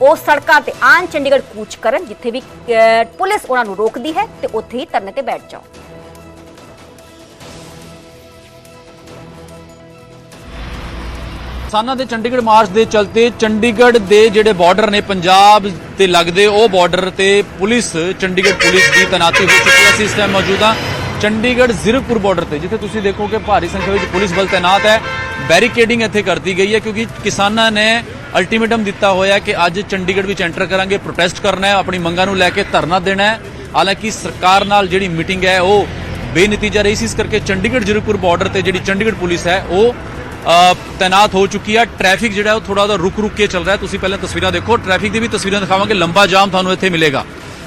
ਉਹ ਸੜਕਾਂ ਤੇ ਆਨ ਚੰਡੀਗੜ੍ਹ ਕੂਚ ਕਰਨ, ਜਿੱਥੇ ਵੀ ਪੁਲਿਸ ਉਹਨਾਂ ਨੂੰ ਰੋਕਦੀ ਹੈ ਤੇ ਉੱਥੇ ਹੀ ਧਰਨੇ ਤੇ ਬੈਠ ਜਾਓ। ਕਿਸਾਨਾਂ ਦੇ ਚੰਡੀਗੜ੍ਹ ਮਾਰਚ ਦੇ ਚਲਤੇ ਚੰਡੀਗੜ੍ਹ ਦੇ ਜਿਹੜੇ ਬਾਰਡਰ ਨੇ ਪੰਜਾਬ ਤੇ ਲੱਗਦੇ ਉਹ ਬਾਰਡਰ ਤੇ ਪੁਲਿਸ, ਚੰਡੀਗੜ੍ਹ ਪੁਲਿਸ ਦੀ ਤੈਨਾਤੀ ਹੋ ਚੁੱਕੀ ਹੈ। ਇਸ ਟਾਈਮ ਮੌਜੂਦ ਚੰਡੀਗੜ੍ਹ ਜ਼ੀਰਕਪੁਰ ਬਾਰਡਰ ਤੇ ਜਿੱਥੇ ਤੁਸੀਂ ਦੇਖੋ ਕਿ ਭਾਰੀ ਸੰਖਿਆ ਵਿੱਚ ਪੁਲਿਸ ਬਲ ਤੈਨਾਤ ਹੈ। ਬੈਰੀਕੇਡਿੰਗ ਇੱਥੇ ਕਰਤੀ ਗਈ ਹੈ ਕਿਉਂਕਿ ਕਿਸਾਨਾਂ ਨੇ ਅਲਟੀਮੇਟਮ ਦਿੱਤਾ ਹੋਇਆ ਕਿ ਅੱਜ ਚੰਡੀਗੜ੍ਹ ਵਿੱਚ ਐਂਟਰ ਕਰਾਂਗੇ ਪ੍ਰੋਟੈਸਟ ਕਰਨਾ ਹੈ ਆਪਣੀ ਮੰਗਾਂ ਨੂੰ ਲੈ ਕੇ ਧਰਨਾ ਦੇਣਾ ਹੈ। ਹਾਲਾਂਕਿ ਸਰਕਾਰ ਨਾਲ ਜਿਹੜੀ ਮੀਟਿੰਗ ਹੈ ਉਹ ਬੇਨਤੀਜਾ ਰਹੀ ਸੀ ਇਸ ਕਰਕੇ ਚੰਡੀਗੜ੍ਹ ਜ਼ੀਰਕਪੁਰ ਬਾਰਡਰ ਤੇ ਜਿਹੜੀ ਚੰਡੀਗੜ੍ਹ ਪੁਲਿਸ ਹੈ ਉਹ ਅ, ਤੈਨਾਤ ਹੋ ਚੁੱਕੀ ਹੈ। ਟ੍ਰੈਫਿਕ ਜਿਹੜਾ ਉਹ ਥੋੜਾ ਉਹਦਾ ਰੁਕ ਰੁਕ ਕੇ ਚੱਲ ਰਿਹਾ ਤੁਸੀਂ ਪਹਿਲਾਂ ਤਸਵੀਰਾਂ ਦੇਖੋ ਟ੍ਰੈਫਿਕ ਦੀ ਵੀ ਤਸਵੀਰਾਂ ਦਿਖਾਵਾਂਗੇ ਲੰਬਾ ਜਾਮ ਤੁਹਾਨੂੰ ਇੱਥੇ ਮਿਲੇਗਾ।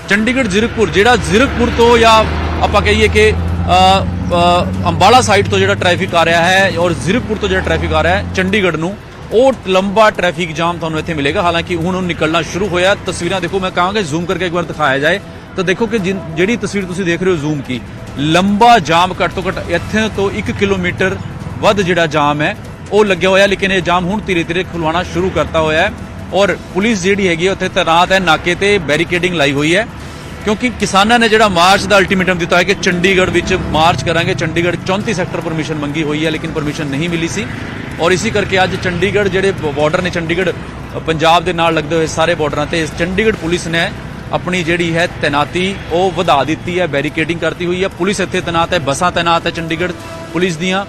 ਚੰਡੀਗੜ੍ਹ ਜ਼ੀਰਕਪੁਰ ਜਿਹੜਾ ਜ਼ੀਰਕਪੁਰ ਤੋਂ ਜਾਂ ਆਪਾਂ ਕਹੀਏ ਕਿ ਅੰਬਾਲਾ ਸਾਈਡ ਤੋਂ ਜਿਹੜਾ ਟ੍ਰੈਫਿਕ ਆ ਰਿਹਾ ਹੈ ਔਰ ਜ਼ੀਰਕਪੁਰ ਤੋਂ ਜਿਹੜਾ ਟ੍ਰੈਫਿਕ ਆ ਰਿਹਾ ਹੈ, ਚੰਡੀਗੜ੍ਹ ਨੂੰ, ਉਹ ਲੰਬਾ ਟ੍ਰੈਫਿਕ ਜਾਮ ਤੁਹਾਨੂੰ ਇੱਥੇ ਮਿਲੇਗਾ। ਹਾਲਾਂਕਿ ਹੁਣ ਉਹ ਨਿਕਲਣਾ ਸ਼ੁਰੂ ਹੋਇਆ। ਤਸਵੀਰਾਂ ਦੇਖੋ, ਮੈਂ ਕਹਾਂਗਾ ਜ਼ੂਮ ਕਰਕੇ ਇੱਕ ਵਾਰ ਦਿਖਾਇਆ ਜਾਏ। ਤਾਂ ਦੇਖੋ ਕਿ ਜਿਨ- ਜਿਹੜੀ ਤਸਵੀਰ ਤੁਸੀਂ ਦੇਖ ਰਹੇ ਹੋ ਜ਼ੂਮ ਕੀ। ਲੰਬਾ ਜਾਮ ਘੱਟ ਤੋਂ ਘੱਟ ਇੱਥੇ ਤੋਂ 1 ਕਿਲੋਮੀਟਰ ਵੱਧ ਜਿਹੜਾ ਜਾਮ ਹੈ, ਉਹ ਲੱਗਿਆ ਹੋਇਆ। ਲੇਕਿਨ ਇਹ ਜਾਮ ਹੁਣ ਧੀਰੇ ਧੀਰੇ ਖੁਲਵਾਉਣਾ ਸ਼ੁਰੂ ਕਰਤਾ ਹੋਇਆ ਹੈ। ਔਰ ਪੁਲਿਸ ਜਿਹੜੀ ਹੈਗੀ ਹੈ, ਉੱਥੇ ਤੈਨਾਤ ਹੈ। ਨਾਕੇ ਤੇ ਬੈਰੀਕੇਡਿੰਗ ਲਾਈ ਹੋਈ ਹੈ। ਕਿਉਂਕਿ ਕਿਸਾਨਾਂ ਨੇ ਜਿਹੜਾ ਮਾਰਚ ਦਾ ਅਲਟੀਮੇਟਮ ਦਿੱਤਾ ਹੈ ਕਿ ਚੰਡੀਗੜ੍ਹ ਵਿੱਚ ਮਾਰਚ ਕਰਾਂਗੇ, ਚੰਡੀਗੜ੍ਹ 34 ਸੈਕਟਰ ਪਰਮਿਸ਼ਨ ਮੰਗੀ ਹੋਈ ਹੈ, ਲੇਕਿਨ ਪਰਮਿਸ਼ਨ ਨਹੀਂ ਮਿਲੀ ਸੀ। ਔਰ ਇਸੇ ਕਰਕੇ ਅੱਜ ਚੰਡੀਗੜ੍ਹ ਜਿਹੜੇ ਬਾਰਡਰ ਨੇ, ਚੰਡੀਗੜ੍ਹ ਪੰਜਾਬ ਦੇ ਨਾਲ ਲੱਗਦੇ ਹੋਏ ਸਾਰੇ ਬਾਰਡਰਾਂ ਤੇ ਇਸ ਚੰਡੀਗੜ੍ਹ ਪੁਲਿਸ ਨੇ ਆਪਣੀ ਜਿਹੜੀ ਹੈ ਤੈਨਾਤੀ, ਉਹ ਵਧਾ ਦਿੱਤੀ ਹੈ ਬੈਰੀਕੇਡਿੰਗ ਕਰਤੀ ਹੋਈ ਹੈ। ਪੁਲਿਸ ਇੱਥੇ ਤੈਨਾਤ ਹੈ, ਬੱਸਾਂ ਤੈਨਾਤ ਹੈ ਚੰਡੀਗੜ੍ਹ ਪੁਲਿਸ ਦੀਆਂ।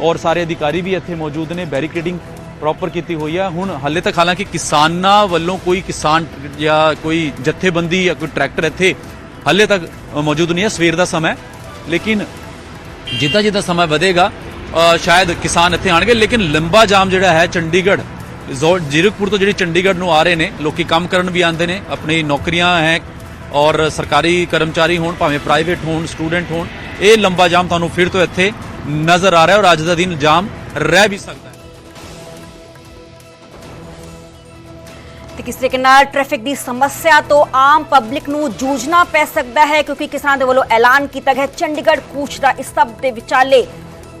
ਔਰ ਸਾਰੇ ਅਧਿਕਾਰੀ ਵੀ ਇੱਥੇ ਮੌਜੂਦ ਨੇ ਬੈਰੀਕੇਡਿੰਗ ਪ੍ਰੋਪਰ ਕੀਤੀ ਹੋਈ ਹੈ ਹੁਣ ਹਾਲੇ ਤੱਕ ਹਾਲਾਂਕਿ ਕਿਸਾਨਾਂ ਵੱਲੋਂ ਕੋਈ ਕਿਸਾਨ ਜਾਂ ਕੋਈ ਜਥੇਬੰਦੀ ਜਾਂ ਕੋਈ ਟਰੈਕਟਰ ਇੱਥੇ ਹਾਲੇ ਤੱਕ ਮੌਜੂਦ ਨਹੀਂ ਹੈ। ਸਵੇਰ ਦਾ ਸਮਾਂ ਲੇਕਿਨ ਜਿੱਦਾਂ ਜਿੱਦਾਂ ਸਮਾਂ ਵਧੇਗਾ ਸ਼ਾਇਦ ਕਿਸਾਨ ਇੱਥੇ ਆਣਗੇ। ਲੇਕਿਨ ਲੰਬਾ ਜਾਮ ਜਿਹੜਾ ਹੈ ਚੰਡੀਗੜ੍ਹ ਜ਼ੋ- ਜ਼ੀਰਕਪੁਰ ਤੋਂ ਜਿਹੜੀ ਚੰਡੀਗੜ੍ਹ ਨੂੰ ਆ ਰਹੇ ਨੇ, ਲੋਕੀ ਕੰਮ ਕਰਨ ਵੀ ਆਉਂਦੇ ਨੇ, ਆਪਣੀ ਨੌਕਰੀਆਂ ਹੈ ਔਰ ਸਰਕਾਰੀ ਕਰਮਚਾਰੀ ਹੋਣ, ਭਾਵੇਂ ਪ੍ਰਾਈਵੇਟ ਹੋਣ ਸਟੂਡੈਂਟ ਹੋਣ, ਇਹ ਲੰਬਾ ਜਾਮ ਤੁਹਾਨੂੰ ਫਿਰ ਤੋਂ ਇੱਥੇ ਨਜ਼ਰ ਆ ਰਿਹਾ ਔਰ ਅੱਜ ਦਾ ਦਿਨ ਜਾਮ ਰਹਿ ਵੀ ਸਕਦਾ ਤੇ ਕਿਸ ਤਰੀਕੇ ਨਾਲ ਟ੍ਰੈਫਿਕ ਦੀ ਸਮੱਸਿਆ ਤੋਂ ਆਮ ਪਬਲਿਕ ਨੂੰ ਜੂਝਣਾ ਪੈ ਸਕਦਾ ਹੈ, ਕਿਉਂਕਿ ਕਿਸਾਨ ਦੇ ਵੱਲੋਂ ਐਲਾਨ ਕੀਤਾ ਗਿਆ ਚੰਡੀਗੜ੍ਹ, ਕੂਚ ਦਾ ਇਸ ਸਭ ਦੇ ਵਿਚਾਲੇ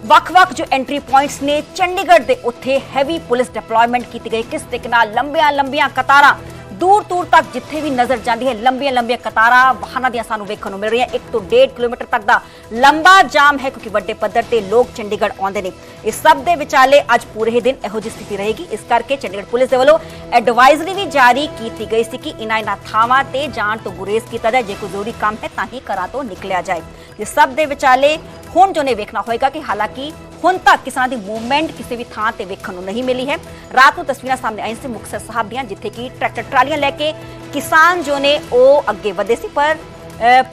ਵੱਖ-ਵੱਖ ਜੋ ਐਂਟਰੀ ਪੁਆਇੰਟਸ ਨੇ, ਚੰਡੀਗੜ੍ਹ ਦੇ ਉੱਥੇ ਹੈਵੀ ਪੁਲਿਸ ਡਿਪਲੋਇਮੈਂਟ ਕੀਤੀ ਗਈ। ਕਿਸ ਤਰੀਕੇ ਨਾਲ ਲੰਬੀਆਂ-ਲੰਬੀਆਂ ਕਤਾਰਾਂ ਦੂਰ ਦੂਰ ਤੱਕ ਜਿੱਥੇ ਵੀ ਨਜ਼ਰ ਜਾਂਦੀ ਹੈ ਲੰਬੀਆਂ ਲੰਬੀਆਂ ਕਤਾਰਾਂ, ਵਾਹਨਾਂ ਦੀਆਂ ਸਾਨੂੰ ਵੇਖਣ ਨੂੰ ਮਿਲ ਰਹੀਆਂ। 1 ਤੋਂ 1.5 ਕਿਲੋਮੀਟਰ ਤੱਕ ਦਾ ਲੰਬਾ ਜਾਮ ਹੈ ਕਿਉਂਕਿ ਵੱਡੇ ਪੱਧਰ ਤੇ ਲੋਕ ਚੰਡੀਗੜ੍ਹ ਆਉਂਦੇ ਨੇ। ਇਸ ਸਭ ਦੇ ਵਿਚਾਲੇ ਅੱਜ ਪੂਰੇ ਹੀ ਦਿਨ ਇਹੋ ਜਿਹੀ ਸਥਿਤੀ ਰਹੇਗੀ। ਇਸ ਕਰਕੇ ਚੰਡੀਗੜ੍ਹ ਪੁਲਿਸ ਦੇ ਵੱਲੋਂ ਐਡਵਾਈਜ਼ਰੀ ਵੀ ਜਾਰੀ ਕੀਤੀ ਗਈ ਸੀ ਕਿ ਇਨ੍ਹਾਂ ਇਨ੍ਹਾਂ ਥਾਵਾਂ ਤੇ ਜਾਣ ਤੋਂ ਗੁਰੇਜ਼ ਕੀਤਾ ਜਾਏ। ਜੇ ਕੋਈ ਜ਼ਰੂਰੀ ਕੰਮ ਹੈ ਤਾਂ ਹੀ ਘਰਾਂ ਤੋਂ ਨਿਕਲਿਆ ਜਾਏ। ਇਸ ਸਭ ਦੇ ਵਿਚਾਲੇ ਹੁਣ ਜੋ ਨੇ ਵੇਖਣਾ ਹੋਏਗਾ ਕਿ ਹਾਲਾਂਕਿ ਹੁਣ ਤੱਕ ਕਿਸਾਨਾਂ ਦੀ ਮੂਵਮੈਂਟ ਕਿਸੇ ਵੀ ਥਾਂ ਤੇ ਵੇਖਣ ਨੂੰ ਨਹੀਂ ਮਿਲੀ ਹੈ। ਰਾਤ ਨੂੰ ਤਸਵੀਰਾਂ ਸਾਹਮਣੇ ਆਈਆਂ ਸੀ ਮੁਕਤਸਰ ਸਾਹਿਬ ਦੀਆਂ, ਜਿੱਥੇ ਕਿ ਟਰੈਕਟਰ ਟਰਾਲੀਆਂ ਲੈ ਕੇ ਕਿਸਾਨ ਜੋ ਨੇ ਉਹ ਅੱਗੇ ਵਧੇ ਸੀ, ਪਰ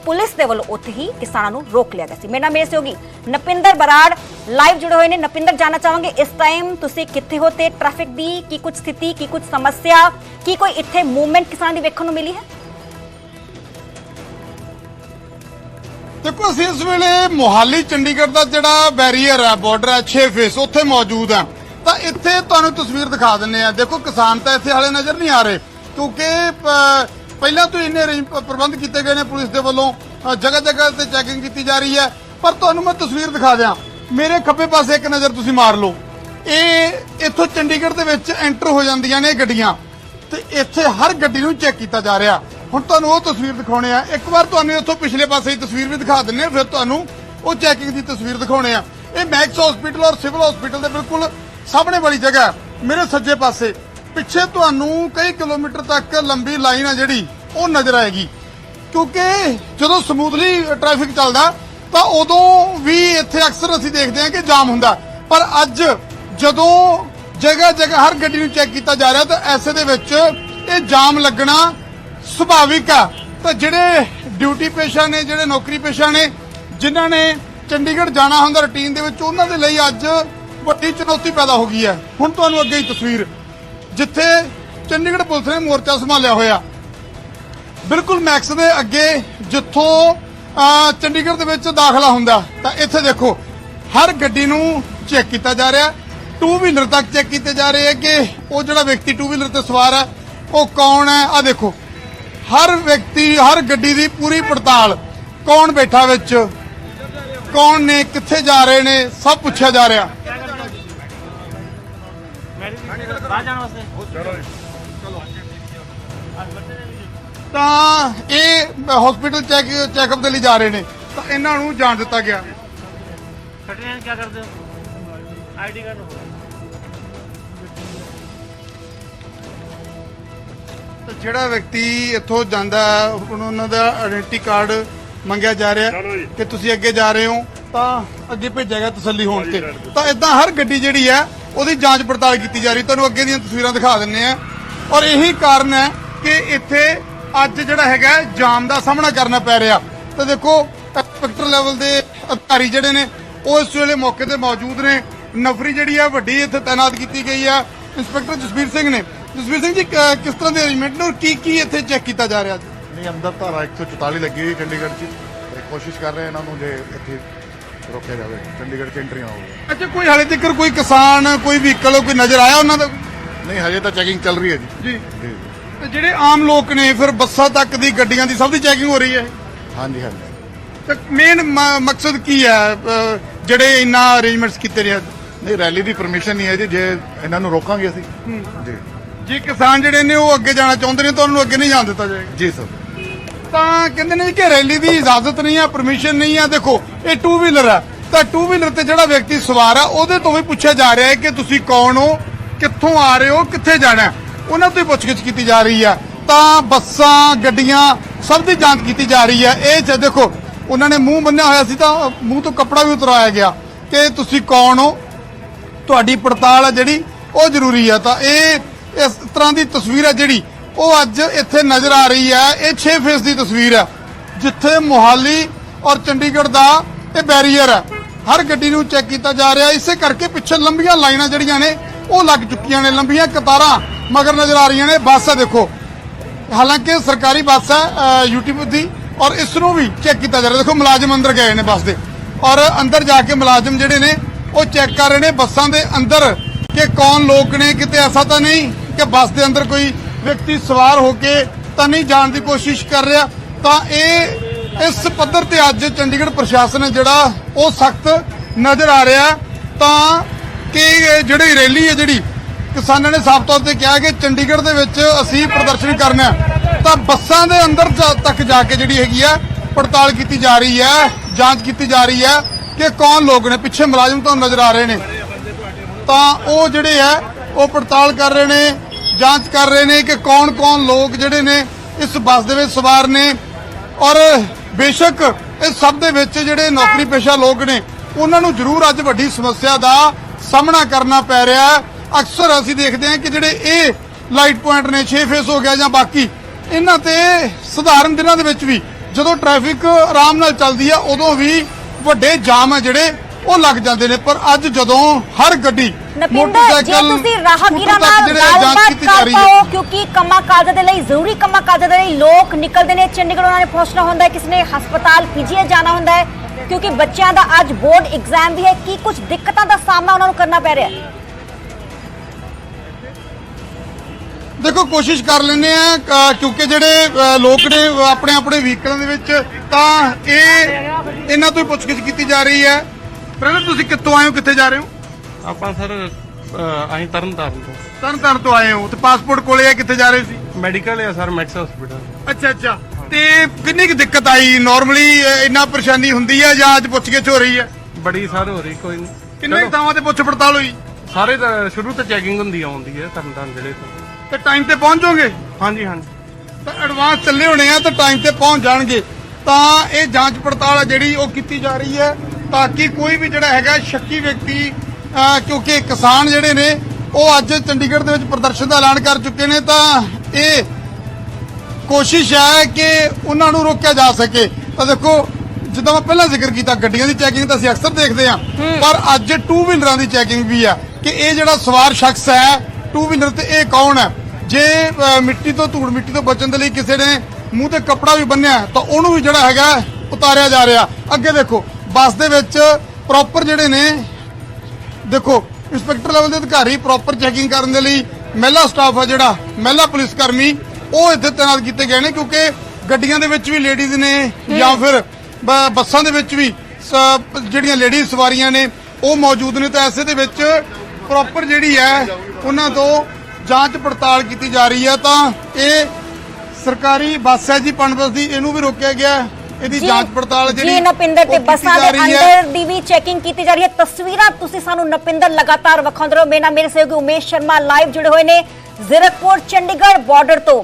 ਪੁਲਿਸ ਦੇ ਵੱਲੋਂ ਉੱਥੇ ਹੀ ਕਿਸਾਨਾਂ ਨੂੰ ਰੋਕ ਲਿਆ ਗਿਆ ਸੀ। ਮੇਰਾ ਨਾਮ ਮੇਰ ਸਹਿਯੋਗੀ ਨਪਿੰਦਰ ਬਰਾੜ ਲਾਈਵ ਜੁੜੇ ਹੋਏ ਨੇ। ਨਪਿੰਦਰ, ਜਾਨਣਾ ਚਾਹਾਂਗੇ ਇਸ ਟਾਈਮ ਤੁਸੀਂ ਕਿੱਥੇ ਹੋ ਤੇ ਟ੍ਰੈਫਿਕ ਦੀ ਕੀ ਕੁਝ ਸਥਿਤੀ, ਕੀ ਕੁਝ ਸਮੱਸਿਆ, ਕੀ ਕੋਈ ਇੱਥੇ ਮੂਵਮੈਂਟ ਕਿਸਾਨ ਦੀ ਵੇਖਣ ਨੂੰ ਮਿਲੀ ਹੈ? ਦੇਖੋ ਅਸੀਂ ਇਸ ਵੇਲੇ ਮੋਹਾਲੀ, ਚੰਡੀਗੜ੍ਹ ਦਾ ਜਿਹੜਾ ਬੈਰੀਅਰ ਹੈ ਬਾਰਡਰ ਹੈ 6 ਫੇਸ ਉੱਥੇ ਮੌਜੂਦ ਹੈ। ਤਾਂ ਇੱਥੇ ਤੁਹਾਨੂੰ ਤਸਵੀਰ ਦਿਖਾ ਦਿੰਨੇ ਆ ਦੇਖੋ, ਕਿਸਾਨ ਤਾਂ ਇੱਥੇ ਹਾਲੇ ਨਜ਼ਰ ਨਹੀਂ ਆ ਰਹੇ, ਕਿਉਂਕਿ ਪਹਿਲਾਂ ਤੋਂ ਇੰਨੇ ਅਰੇਂਜ- ਪ੍ਰਬੰਧ ਕੀਤੇ ਗਏ ਨੇ ਪੁਲਿਸ ਦੇ ਵੱਲੋਂ। ਜਗ੍ਹਾ ਜਗ੍ਹਾ ਤੇ ਚੈਕਿੰਗ ਕੀਤੀ ਜਾ ਰਹੀ ਹੈ। ਪਰ ਤੁਹਾਨੂੰ ਮੈਂ ਤਸਵੀਰ ਦਿਖਾ ਦਿਆਂ। ਮੇਰੇ ਖੱਬੇ ਪਾਸੇ ਇੱਕ ਨਜ਼ਰ ਤੁਸੀਂ ਮਾਰ ਲਓ। ਇਹ ਇੱਥੋਂ ਚੰਡੀਗੜ੍ਹ ਦੇ ਵਿੱਚ ਐਂਟਰ ਹੋ ਜਾਂਦੀਆਂ ਨੇ ਗੱਡੀਆਂ। ਤੇ ਇੱਥੇ ਹਰ ਗੱਡੀ ਨੂੰ ਚੈੱਕ ਕੀਤਾ ਜਾ ਰਿਹਾ। ਹੁਣ ਤੁਹਾਨੂੰ ਉਹ ਤਸਵੀਰ ਦਿਖਾਉਣੇ ਆ। ਇੱਕ ਵਾਰ ਤੁਹਾਨੂੰ ਇੱਥੋਂ ਪਿਛਲੇ ਪਾਸੇ ਦੀ ਤਸਵੀਰ ਵੀ ਦਿਖਾ ਦਿੰਨੇ ਫਿਰ ਤੁਹਾਨੂੰ ਉਹ ਚੈਕਿੰਗ ਦੀ ਤਸਵੀਰ ਦਿਖਾਉਣੇ ਆ। ਇਹ ਮੈਕਸ ਹਸਪੀਟਲ ਔਰ ਸਿਵਲ ਹਸਪੀਟਲ ਦੇ ਬਿਲਕੁਲ ਸਾਹਮਣੇ ਵਾਲੀ ਜਗ੍ਹਾ ਮੇਰੇ ਸੱਜੇ ਪਾਸੇ। ਪਿੱਛੇ ਤੁਹਾਨੂੰ ਕਈ ਕਿਲੋਮੀਟਰ ਤੱਕ ਲੰਬੀ ਲਾਈਨ ਆ ਜਿਹੜੀ, ਉਹ ਨਜ਼ਰ ਆਏਗੀ। ਕਿਉਂਕਿ ਜਦੋਂ ਸਮੂਥਲੀ ਟ੍ਰੈਫਿਕ ਚੱਲਦਾ, ਤਾਂ ਉਦੋਂ ਵੀ ਇੱਥੇ ਅਕਸਰ ਅਸੀਂ ਦੇਖਦੇ ਹਾਂ ਕਿ ਜਾਮ ਹੁੰਦਾ। ਪਰ ਅੱਜ ਜਦੋਂ ਜਗ੍ਹਾ ਜਗ੍ਹਾ ਹਰ ਗੱਡੀ ਨੂੰ ਚੈੱਕ ਕੀਤਾ ਜਾ ਰਿਹਾ, ਤਾਂ ਐਸੇ ਦੇ ਵਿੱਚ ਇਹ ਜਾਮ ਲੱਗਣਾ ਸੁਭਾਵਿਕ ਆ। ਤਾਂ ਜਿਹੜੇ ਡਿਊਟੀ ਪੇਸ਼ਾ ਨੇ, ਜਿਹੜੇ ਨੌਕਰੀ ਪੇਸ਼ਾ ਨੇ, ਜਿਨ੍ਹਾਂ ਨੇ ਚੰਡੀਗੜ੍ਹ ਜਾਣਾ ਹੁੰਦਾ ਰੁਟੀਨ ਦੇ ਵਿੱਚ, ਉਹਨਾਂ ਦੇ ਲਈ ਅੱਜ ਵੱਡੀ ਚੁਣੌਤੀ ਪੈਦਾ ਹੋ ਗਈ ਹੈ। ਹੁਣ ਤੁਹਾਨੂੰ ਅੱਗੇ ਹੀ ਤਸਵੀਰ। ਜਿੱਥੇ ਚੰਡੀਗੜ੍ਹ ਪੁਲਿਸ ਨੇ ਮੋਰਚਾ ਸੰਭਾਲਿਆ ਹੋਇਆ। ਬਿਲਕੁਲ ਮੈਕਸ ਦੇ ਅੱਗੇ ਜਿੱਥੋਂ ਚੰਡੀਗੜ੍ਹ ਦੇ ਵਿੱਚ ਦਾਖਲਾ ਹੁੰਦਾ, ਤਾਂ ਇੱਥੇ ਦੇਖੋ, ਹਰ ਗੱਡੀ ਨੂੰ ਚੈੱਕ ਕੀਤਾ ਜਾ ਰਿਹਾ। ਟੂ ਵੀਲਰ ਤੱਕ ਚੈੱਕ ਕੀਤੇ ਜਾ ਰਹੇ ਹੈ ਕਿ ਉਹ ਜਿਹੜਾ ਵਿਅਕਤੀ ਟੂ ਵੀਲਰ ਤੇ ਸਵਾਰ ਹੈ, ਉਹ ਕੌਣ ਹੈ? ਆ ਦੇਖੋ ਹਰ ਵਿਅਕਤੀ, ਹਰ ਗੱਡੀ ਦੀ ਪੂਰੀ ਪੜਤਾਲ ਕੌਣ ਬੈਠਾ ਵਿੱਚ, ਕੌਣ ਨੇ ਕਿੱਥੇ ਜਾ ਰਹੇ ਨੇ, ਸਭ ਪੁੱਛਿਆ ਜਾ ਰਿਹਾ। ਤਾਂ ਇਹ ਹਸਪੀਟਲ ਚੈੱਕ ਚੈੱਕਅਪ ਦੇ ਲਈ ਜਾ ਰਹੇ ਨੇ, ਤਾਂ ਇਹਨਾਂ ਨੂੰ ਜਾਣ ਦਿੱਤਾ ਗਿਆ। ਕੀ ਕਰਦੇ ਹੋ? ਆਈਡੀ ਕਾਰਡ ਤਾਂ ਜਿਹੜਾ ਵਿਅਕਤੀ ਇੱਥੋਂ ਜਾਂਦਾ ਹੈ, ਹੁਣ ਉਹਨਾਂ ਦਾ ਆਇਡੈਂਟੀ ਕਾਰਡ ਮੰਗਿਆ ਜਾ ਰਿਹਾ ਕਿ ਤੁਸੀਂ ਅੱਗੇ ਜਾ ਰਹੇ ਹੋ ਤਾਂ ਅੱਗੇ ਭੇਜਿਆ ਤਸੱਲੀ ਹੋਣ ਤੇ। ਤਾਂ ਇਦਾਂ ਹਰ ਗੱਡੀ ਜਿਹੜੀ ਹੈ ਉਹਦੀ ਜਾਂਚ ਪੜਤਾਲ ਕੀਤੀ ਜਾ ਰਹੀ। ਤੁਹਾਨੂੰ ਅੱਗੇ ਦੀਆਂ ਤਸਵੀਰਾਂ ਦਿਖਾ ਦਿੰਨੇ ਆ ਔਰ ਇਹੀ ਕਾਰਨ ਹੈ ਕਿ ਇੱਥੇ ਅੱਜ ਜਿਹੜਾ ਹੈਗਾ ਹੈ, ਜਾਮ ਦਾ ਸਾਹਮਣਾ ਕਰਨਾ ਪੈ ਰਿਹਾ। ਤਾਂ ਦੇਖੋ ਇੰਸਪੈਕਟਰ ਲੈਵਲ ਦੇ ਅਧਿਕਾਰੀ ਜਿਹੜੇ ਨੇ ਉਹ ਇਸ ਵੇਲੇ ਮੌਕੇ ਤੇ ਮੌਜੂਦ ਨੇ। ਨਫਰੀ ਜਿਹੜੀ ਹੈ ਵੱਡੀ ਇੱਥੇ ਤਾਇਨਾਤ ਕੀਤੀ ਗਈ ਹੈ। ਇੰਸਪੈਕਟਰ ਜਸਵੀਰ ਸਿੰਘ ਨੇ ਜਸਵੀਰ ਸਿੰਘ ਜੀ ਕ- ਕਿਸ ਤਰ੍ਹਾਂ ਦੇ ਅਰੇਂਜਮੈਂਟ ਨੇ ਔਰ ਕੀ ਕੀ ਇੱਥੇ ਚੈੱਕ ਕੀਤਾ ਜਾ ਰਿਹਾ ਨਹੀਂ ਅੰਦਰ ਧਾਰਾ 144 ਲੱਗੀ ਹੋਈ ਚੰਡੀਗੜ੍ਹ 'ਚ। ਤੇ ਕੋਸ਼ਿਸ਼ ਕਰ ਰਹੇ ਇਹਨਾਂ ਨੂੰ ਜੇ ਇੱਥੇ ਰੋਕਿਆ ਜਾਵੇ। ਚੰਡੀਗੜ੍ਹ 'ਚ ਐਂਟਰੀ ਨਾ ਹੋਵੇ। ਅੱਛਾ ਕੋਈ ਹਾਲੇ ਤੱਕ ਕੋਈ ਕਿਸਾਨ ਕੋਈ ਵਹੀਕਲ ਕੋਈ ਨਜ਼ਰ ਆਇਆ ਉਹਨਾਂ ਦਾ? ਨਹੀਂ ਹਜੇ ਤਾਂ ਚੈਕਿੰਗ ਚੱਲ ਰਹੀ ਹੈ ਜੀ। ਜੀ। ਜੀ। ਤੇ ਜਿਹੜੇ ਆਮ ਲੋਕ ਨੇ ਫਿਰ ਬੱਸਾਂ ਤੱਕ ਦੀ ਗੱਡੀਆਂ ਦੀ ਸਭ ਦੀ ਚੈਕਿੰਗ ਹੋ ਰਹੀ ਹੈ? ਹਾਂਜੀ ਹਾਂਜੀ। ਤੇ ਮੇਨ ਮਕਸਦ ਕੀ ਹੈ ਜਿਹੜੇ ਇੰਨਾ ਅਰੇਂਜਮੈਂਟਸ ਕੀਤੇ ਨੇ ਅੱਜ? ਨਹੀਂ ਰੈਲੀ ਦੀ ਪਰਮਿਸ਼ਨ ਨਹੀਂ ਹੈ ਜੀ ਜੇ ਇਹਨਾਂ ਨੂੰ ਰੋਕਾਂਗੇ ਅਸੀਂ। ਜੀ। ਜੇ ਕਿਸਾਨ ਜਿਹੜੇ ਨੇ ਉਹ ਅੱਗੇ ਜਾਣਾ ਚਾਹੁੰਦੇ ਨੇ ਤਾਂ ਉਹਨਾਂ ਨੂੰ ਅੱਗੇ ਨਹੀਂ ਜਾਣ ਦਿੱਤਾ ਜਾਏਗਾ। ਜੀ ਸਰ। ਤਾਂ ਕਹਿੰਦੇ ਨੇ ਕਿ ਰੈਲੀ ਦੀ ਇਜਾਜ਼ਤ ਨਹੀਂ ਹੈ ਪਰਮਿਸ਼ਨ ਨਹੀਂ ਹੈ ਦੇਖੋ ਇਹ ਟੂ ਵੀਲਰ ਹੈ ਤਾਂ ਟੂ ਵੀਲਰ ਤੇ ਜਿਹੜਾ ਵਿਅਕਤੀ ਸਵਾਰ ਹੈ ਉਹਦੇ ਤੋਂ ਵੀ ਪੁੱਛਿਆ ਜਾ ਰਿਹਾ ਹੈ ਕਿ ਤੁਸੀਂ ਕੌਣ ਹੋ ਕਿੱਥੋਂ ਆ ਰਹੇ ਹੋ ਕਿੱਥੇ ਜਾਣਾ? ਉਹਨਾਂ ਤੋਂ ਹੀ ਪੁੱਛਗਿੱਛ ਕੀਤੀ ਜਾ ਰਹੀ ਹੈ ਤਾਂ ਬੱਸਾਂ ਗੱਡੀਆਂ ਸਭ ਦੀ ਜਾਂਚ ਕੀਤੀ ਜਾ ਰਹੀ ਹੈ ਇਹ ਚ ਦੇਖੋ ਉਹਨਾਂ ਨੇ ਮੂੰਹ ਬੰਨਿਆ ਹੋਇਆ ਸੀ ਤਾਂ ਮੂੰਹ ਤੋਂ ਕੱਪੜਾ ਵੀ ਉਤਰਾਇਆ ਗਿਆ ਕਿ ਤੁਸੀਂ ਕੌਣ ਹੋ? ਤੁਹਾਡੀ ਪੜਤਾਲ ਹੈ ਜਿਹੜੀ ਉਹ ਜ਼ਰੂਰੀ ਹੈ ਤਾਂ ਇਹ ਇਸ ਤਰ੍ਹਾਂ ਦੀ ਤਸਵੀਰ ਹੈ ਜਿਹੜੀ, ਉਹ ਅੱਜ ਇੱਥੇ ਨਜ਼ਰ ਆ ਰਹੀ ਹੈ। ਇਹ 6 ਫੇਸ ਦੀ ਤਸਵੀਰ ਹੈ, ਜਿੱਥੇ ਮੋਹਾਲੀ ਔਰ ਚੰਡੀਗੜ੍ਹ ਦਾ ਇਹ ਬੈਰੀਅਰ ਹੈ। ਹਰ ਗੱਡੀ ਨੂੰ ਚੈੱਕ ਕੀਤਾ ਜਾ ਰਿਹਾ, ਇਸੇ ਕਰਕੇ ਪਿੱਛੇ ਲੰਬੀਆਂ ਲਾਈਨਾਂ ਜਿਹੜੀਆਂ ਨੇ, ਉਹ ਲੱਗ ਚੁੱਕੀਆਂ ਨੇ। ਲੰਬੀਆਂ ਕਤਾਰਾਂ ਮਗਰ ਨਜ਼ਰ ਆ ਰਹੀਆਂ ਨੇ। ਬੱਸ ਹੈ ਦੇਖੋ, ਹਾਲਾਂਕਿ ਸਰਕਾਰੀ ਬੱਸ ਹੈ ਯੂਟਿਊਬ ਦੀ, ਔਰ ਇਸ ਨੂੰ ਵੀ ਚੈੱਕ ਕੀਤਾ ਜਾ ਰਿਹਾ। ਦੇਖੋ, ਮੁਲਾਜ਼ਮ ਅੰਦਰ ਗਏ ਨੇ ਬੱਸ ਦੇ, ਔਰ ਅੰਦਰ ਜਾ ਕੇ ਮੁਲਾਜ਼ਮ ਜਿਹੜੇ ਨੇ, ਉਹ ਚੈੱਕ ਕਰ ਰਹੇ ਨੇ। ਬੱਸਾਂ ਦੇ ਅੰਦਰ ਕਿ ਕੌਣ ਲੋਕ ਨੇ, ਕਿਤੇ ਐਸਾ ਤਾਂ ਨਹੀਂ? ਕਿ ਬੱਸ ਦੇ ਅੰਦਰ ਕੋਈ ਵਿਅਕਤੀ ਸਵਾਰ ਹੋ ਕੇ ਤਾਂ ਨਹੀਂ ਜਾਣ ਦੀ ਕੋਸ਼ਿਸ਼ ਕਰ ਰਿਹਾ, ਤਾਂ ਇਹ, ਇਸ ਪੱਧਰ ਤੇ ਅੱਜ ਚੰਡੀਗੜ੍ਹ ਪ੍ਰਸ਼ਾਸਨ ਹੈ ਜਿਹੜਾ ਉਹ ਸਖਤ ਨਜ਼ਰ ਆ ਰਿਹਾ, ਤਾਂ ਕਿ ਜਿਹੜੀ ਰੈਲੀ ਹੈ ਜਿਹੜੀ ਕਿਸਾਨਾਂ ਨੇ ਸਾਫ਼ ਤੌਰ ਤੇ ਕਿਹਾ ਕਿ ਚੰਡੀਗੜ੍ਹ ਦੇ ਵਿੱਚ ਅਸੀਂ ਪ੍ਰਦਰਸ਼ਨ ਕਰਨਾ ਹੈ। ਤਾਂ ਬੱਸਾਂ ਦੇ ਅੰਦਰ ਤੱਕ ਜਾ ਕੇ ਜਿਹੜੀ ਹੈਗੀ ਆ ਪੜਤਾਲ ਕੀਤੀ ਜਾ ਰਹੀ ਹੈ, ਜਾਂਚ ਕੀਤੀ ਜਾ ਰਹੀ ਹੈ ਕਿ ਕੌਣ ਲੋਕ ਨੇ, ਪਿੱਛੇ ਮੁਲਾਜ਼ਮ ਤੁਹਾਨੂੰ ਨਜ਼ਰ ਆ ਰਹੇ ਨੇ, ਤਾਂ ਉਹ ਜਿਹੜੇ ਹੈ ਉਹ ਪੜਤਾਲ ਕਰ ਰਹੇ ਨੇ ਜਾਂਚ ਕਰ ਰਹੇ ਨੇ ਕਿ ਕੌਣ-ਕੌਣ ਲੋਕ ਜਿਹੜੇ ਨੇ ਇਸ ਬੱਸ ਦੇ ਵਿੱਚ ਸਵਾਰ ਨੇ। ਔਰ ਬੇਸ਼ੱਕ ਇਸ ਸਭ ਦੇ ਵਿੱਚ ਜਿਹੜੇ ਨੌਕਰੀ ਪੇਸ਼ਾ ਲੋਕ ਨੇ, ਉਹਨਾਂ ਨੂੰ ਜ਼ਰੂਰ ਅੱਜ ਵੱਡੀ ਸਮੱਸਿਆ ਦਾ ਸਾਹਮਣਾ ਕਰਨਾ ਪੈ ਰਿਹਾ ਹੈ। ਅਕਸਰ ਅਸੀਂ ਦੇਖਦੇ ਹਾਂ ਕਿ ਜਿਹੜੇ ਇਹ ਲਾਈਟ ਪੁਆਇੰਟ ਨੇ 6 ਫੇਸ ਹੋ ਗਿਆ ਜਾਂ ਬਾਕੀ, ਇਹਨਾਂ ਤੇ ਸਧਾਰਨ ਦਿਨਾਂ ਦੇ ਵਿੱਚ ਵੀ ਜਦੋਂ ਟ੍ਰੈਫਿਕ ਆਰਾਮ ਨਾਲ ਚੱਲਦੀ ਹੈ, ਉਦੋਂ ਵੀ ਵੱਡੇ ਜਾਮ ਹੈ ਜਿਹੜੇ, ਉਹ ਲੱਗ ਜਾਂਦੇ ਨੇ। ਪਰ ਅੱਜ ਜਦੋਂ ਹਰ ਗੱਡੀ ਨਪਿੰਦਰ ਜੇ ਤੁਸੀਂ ਰਾਹਗੀਰਾਂ ਨਾਲ ਗੱਲਬਾਤ ਕਰ ਪਾਓ ਕਿਉਂਕਿ ਕੰਮਾਂ ਕਾਜਾਂ ਦੇ ਲਈ ਜ਼ਰੂਰੀ ਕੰਮਾਂ ਕਾਜਾਂ ਦੇ ਲਈ ਲੋਕ ਨਿਕਲਦੇ ਨੇ ਚੰਡੀਗੜ੍ਹ ਉਹਨਾਂ ਨੇ ਪਹੁੰਚਣਾ ਹੁੰਦਾ ਹੈ ਕਿਸੇ ਨੇ ਹਸਪਤਾਲ ਪੀਜੀਆਈ ਜਾਣਾ ਹੁੰਦਾ ਹੈ ਕਿਉਂਕਿ ਬੱਚਿਆਂ ਦਾ ਅੱਜ ਬੋਰਡ ਐਗਜ਼ਾਮ ਵੀ ਹੈ ਕੀ ਕੁਝ ਦਿੱਕਤਾਂ ਦਾ ਸਾਹਮਣਾ ਉਹਨਾਂ ਨੂੰ ਕਰਨਾ ਪੈ ਰਿਹਾ ਹੈ? ਦੇਖੋ ਕੋਸ਼ਿਸ਼ ਕਰ ਲੈਂਦੇ ਆ ਕਿਉਂਕਿ ਜਿਹੜੇ ਲੋਕ ਨੇ ਆਪਣੇ ਆਪਣੇ ਵਹੀਕਲਾਂ ਦੇ ਵਿੱਚ ਤਾਂ ਇਹ ਇਹਨਾਂ ਤੋਂ ਹੀ ਪੁੱਛਗਿੱਛ ਕੀਤੀ ਜਾ ਰਹੀ ਹੈ। ਬ੍ਰਦਰ ਤੁਸੀਂ ਕਿੱਥੋਂ ਆਏ ਹੋ ਕਿੱਥੇ ਜਾ ਰਹੇ ਹੋ? ਆਪਾਂ ਸਰ ਅਸੀਂ ਤਰਨ ਤਾਰਨ ਤੋਂ। ਤਰਨ ਤਾਰਨ ਤੋਂ ਆਏ ਹੋ ਤੇ ਪਾਸਪੋਰਟ ਕੋਲੇ ਆ ਕਿੱਥੇ ਜਾ ਰਹੇ ਸੀ? ਮੈਡੀਕਲ ਹੈ ਸਰ ਮੈਕਸ ਹਸਪੀਟਲ ਅੱਛਾ ਅੱਛਾ। ਤੇ ਕਿੰਨੀ ਕੁ ਦਿੱਕਤ ਆਈ? ਨਾਰਮਲੀ ਇੰਨਾ ਪਰੇਸ਼ਾਨੀ ਹੁੰਦੀ ਹੈ ਜਾਂ ਅੱਜ ਪੁੱਛਗਿੱਛ ਹੋ ਰਹੀ ਹੈ? ਬੜੀ ਸਰ ਹੋ ਰਹੀ ਕੋਈ ਨੀ। ਕਿੰਨੇ ਕੁ ਥਾਵਾਂ ਤੇ ਪੁੱਛ ਪੜਤਾਲ ਹੋਈ? ਸਾਰੇ ਤਾਂ ਸ਼ੁਰੂ ਤੋਂ ਚੈਕਿੰਗ ਹੁੰਦੀ ਆਉਂਦੀ ਹੈ ਤਰਨਤਾਰਨ ਜ਼ਿਲ੍ਹੇ ਤੋਂ। ਤੇ ਟਾਈਮ ਤੇ ਪਹੁੰਚ ਜਾਓਗੇ? ਹਾਂਜੀ ਹਾਂਜੀ। ਤਾਂ ਐਡਵਾਂਸ ਚੱਲੇ ਹੋਣੇ ਆ ਤਾਂ ਟਾਈਮ ਤੇ ਪਹੁੰਚ ਜਾਣਗੇ। ਤਾਂ ਇਹ ਜਾਂਚ ਪੜਤਾਲ ਆ ਜਿਹੜੀ ਉਹ ਕੀਤੀ ਜਾ ਰਹੀ ਹੈ ਤਾਂ ਕਿ ਕੋਈ ਵੀ ਜਿਹੜਾ ਹੈਗਾ ਸ਼ੱਕੀ ਵਿਅਕਤੀ ਕਿਉਂਕਿ ਕਿਸਾਨ ਜਿਹੜੇ ਨੇ ਉਹ ਅੱਜ ਚੰਡੀਗੜ੍ਹ ਦੇ ਵਿੱਚ ਪ੍ਰਦਰਸ਼ਨ ਦਾ ਐਲਾਨ ਕਰ ਚੁੱਕੇ ਨੇ ਤਾਂ ਇਹ ਕੋਸ਼ਿਸ਼ ਹੈ ਕਿ ਉਹਨਾਂ ਨੂੰ ਰੋਕਿਆ ਜਾ ਸਕੇ। ਤਾਂ ਦੇਖੋ ਜਿੱਦਾਂ ਮੈਂ ਪਹਿਲਾਂ ਜ਼ਿਕਰ ਕੀਤਾ ਗੱਡੀਆਂ ਦੀ ਚੈਕਿੰਗ ਤਾਂ ਅਸੀਂ ਅਕਸਰ ਦੇਖਦੇ ਹਾਂ ਪਰ ਅੱਜ ਟੂ ਵੀਲਰਾਂ ਦੀ ਚੈਕਿੰਗ ਵੀ ਆ ਕਿ ਇਹ ਜਿਹੜਾ ਸਵਾਰ ਸ਼ਖਸ ਹੈ ਟੂ ਵੀਲਰ ਤੇ ਇਹ ਕੌਣ ਹੈ? ਜੇ ਮਿੱਟੀ ਤੋਂ ਧੂੜ ਮਿੱਟੀ ਤੋਂ ਬਚਣ ਦੇ ਲਈ ਕਿਸੇ ਨੇ ਮੂੰਹ ਤੇ ਕੱਪੜਾ ਵੀ ਬੰਨਿਆ ਤਾਂ ਉਹਨੂੰ ਵੀ ਜਿਹੜਾ ਹੈਗਾ ਉਤਾਰਿਆ ਜਾ ਰਿਹਾ। ਅੱਗੇ ਦੇਖੋ ਬੱਸ ਦੇ ਵਿੱਚ ਪ੍ਰੋਪਰ ਜਿਹੜੇ ਨੇ ਦੇਖੋ ਇੰਸਪੈਕਟਰ ਲੈਵਲ ਦੇ ਅਧਿਕਾਰੀ ਪ੍ਰੋਪਰ ਚੈਕਿੰਗ ਕਰਨ ਦੇ ਲਈ ਮਹਿਲਾ ਸਟਾਫ ਆ ਜਿਹੜਾ ਮਹਿਲਾ ਪੁਲਿਸ ਕਰਮੀ ਉਹ ਇੱਥੇ ਤਾਇਨਾਤ ਕੀਤੇ ਗਏ ਨੇ ਕਿਉਂਕਿ ਗੱਡੀਆਂ ਦੇ ਵਿੱਚ ਵੀ ਲੇਡੀਜ਼ ਨੇ ਜਾਂ ਫਿਰ ਬੱਸਾਂ ਦੇ ਵਿੱਚ ਵੀ ਜਿਹੜੀਆਂ ਲੇਡੀਜ਼ ਸਵਾਰੀਆਂ ਨੇ ਉਹ ਮੌਜੂਦ ਨੇ। ਤਾਂ ਐਸੇ ਦੇ ਵਿੱਚ ਪ੍ਰੋਪਰ ਜਿਹੜੀ ਹੈ ਉਹਨਾਂ ਤੋਂ ਜਾਂਚ ਪੜਤਾਲ ਕੀਤੀ ਜਾ ਰਹੀ ਹੈ। ਤਾਂ ਇਹ ਸਰਕਾਰੀ ਬੱਸ ਹੈ ਜੀ ਪਨਬਸ ਦੀ ਇਹਨੂੰ ਵੀ ਰੋਕਿਆ ਗਿਆ। ਇਹਦੀ ਜਾਂਚ ਪੜਤਾਲ ਜਿਹੜੀ ਜੀ ਨਪਿੰਦਰ ਤੇ ਬੱਸਾਂ ਦੇ। ਅੰਦਰ ਦੀ ਵੀ ਚੈਕਿੰਗ ਕੀਤੀ ਜਾ ਰਹੀ ਹੈ। ਤਸਵੀਰਾਂ ਤੁਸੀਂ ਸਾਨੂੰ ਨਪਿੰਦਰ ਲਗਾਤਾਰ ਵਿਖਾਉਂਦੇ ਰਹੋ। ਮੇਰੇ ਮੇਰੇ ਸਹਿਯੋਗੀ ਉਮੇਸ਼ ਸ਼ਰਮਾ ਲਾਈਵ ਜੁੜੇ ਹੋਏ ਨੇ ਜ਼ੀਰਕਪੁਰ ਚੰਡੀਗੜ੍ਹ ਬਾਰਡਰ ਤੋਂ।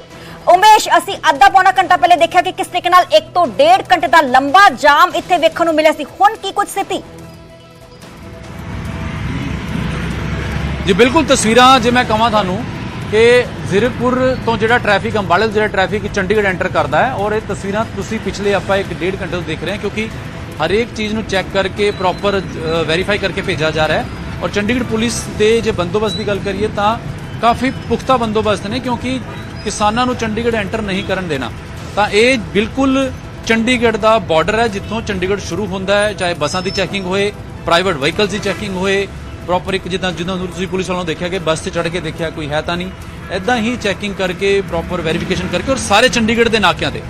ਉਮੇਸ਼ ਅਸੀਂ ਅੱਧਾ ਪੌਣਾ ਘੰਟਾ ਪਹਿਲੇ ਦੇਖਿਆ ਕਿ ਕਿਸ ਤਰੀਕੇ ਨਾਲ 1 ਤੋਂ 1.5 ਘੰਟੇ ਦਾ ਲੰਬਾ ਜਾਮ ਇੱਥੇ ਵੇਖਣ ਨੂੰ ਮਿਲਿਆ ਸੀ। ਹੁਣ ਕੀ ਕੁਝ ਸਥਿਤੀ? ਜੀ ਬਿਲਕੁਲ ਤਸਵੀਰਾਂ ਜੇ ਮੈਂ ਕਹਾਂ ਤੁਹਾਨੂੰ ਕਿ ਜ਼ੀਰਕਪੁਰ ਤੋਂ ਜਿਹੜਾ ਟ੍ਰੈਫਿਕ ਅੰਬਾਲੇ ਤੋਂ ਜਿਹੜਾ ਟ੍ਰੈਫਿਕ ਚੰਡੀਗੜ੍ਹ ਐਂਟਰ ਕਰਦਾ ਹੈ ਔਰ ਇਹ ਤਸਵੀਰਾਂ ਤੁਸੀਂ ਪਿਛਲੇ ਆਪਾਂ ਇੱਕ ਡੇਢ ਘੰਟੇ ਤੋਂ ਦੇਖ ਰਹੇ ਹਾਂ ਕਿਉਂਕਿ ਹਰੇਕ ਚੀਜ਼ ਨੂੰ ਚੈੱਕ ਕਰਕੇ ਪ੍ਰੋਪਰ ਵੈਰੀਫਾਈ ਕਰਕੇ ਭੇਜਿਆ ਜਾ ਰਿਹਾ ਹੈ ਔਰ ਚੰਡੀਗੜ੍ਹ ਪੁਲਿਸ ਦੇ ਜੇ ਬੰਦੋਬਸਤ ਦੀ ਗੱਲ ਕਰੀਏ ਤਾਂ ਕਾਫੀ ਪੁਖਤਾ ਬੰਦੋਬਸਤ ਨੇ ਕਿਉਂਕਿ ਕਿਸਾਨਾਂ ਨੂੰ ਚੰਡੀਗੜ੍ਹ ਐਂਟਰ ਨਹੀਂ ਕਰਨ ਦੇਣਾ। ਤਾਂ ਇਹ ਬਿਲਕੁਲ ਚੰਡੀਗੜ੍ਹ ਦਾ ਬਾਰਡਰ ਹੈ ਜਿੱਥੋਂ ਚੰਡੀਗੜ੍ਹ ਸ਼ੁਰੂ ਹੁੰਦਾ ਹੈ, ਚਾਹੇ ਬੱਸਾਂ ਦੀ ਚੈਕਿੰਗ ਹੋਏ ਪ੍ਰਾਈਵੇਟ ਵਹੀਕਲਸ ਦੀ ਚੈਕਿੰਗ ਹੋਏ ਪ੍ਰੋਪਰ ਇੱਕ ਜਿੱਦਾਂ ਜਿੱਦਾਂ ਤੁਸੀਂ ਪੁਲਿਸ ਵਾਲੋਂ ਦੇਖਿਆ ਕਿ ਬੱਸ ਤੇ ਚੜ੍ਹ ਕੇ ਦੇਖਿਆ ਕੋਈ ਹੈ ਤਾਂ ਨਹੀਂ ਐਦਾਂ ਹੀ ਚੈਕਿੰਗ ਕਰਕੇ ਪ੍ਰੋਪਰ ਵੈਰੀਫਿਕੇਸ਼ਨ ਕਰਕੇ ਔਰ ਸਾਰੇ ਚੰਡੀਗੜ੍ਹ ਦੇ ਨਾਕਿਆਂ ਤੇ।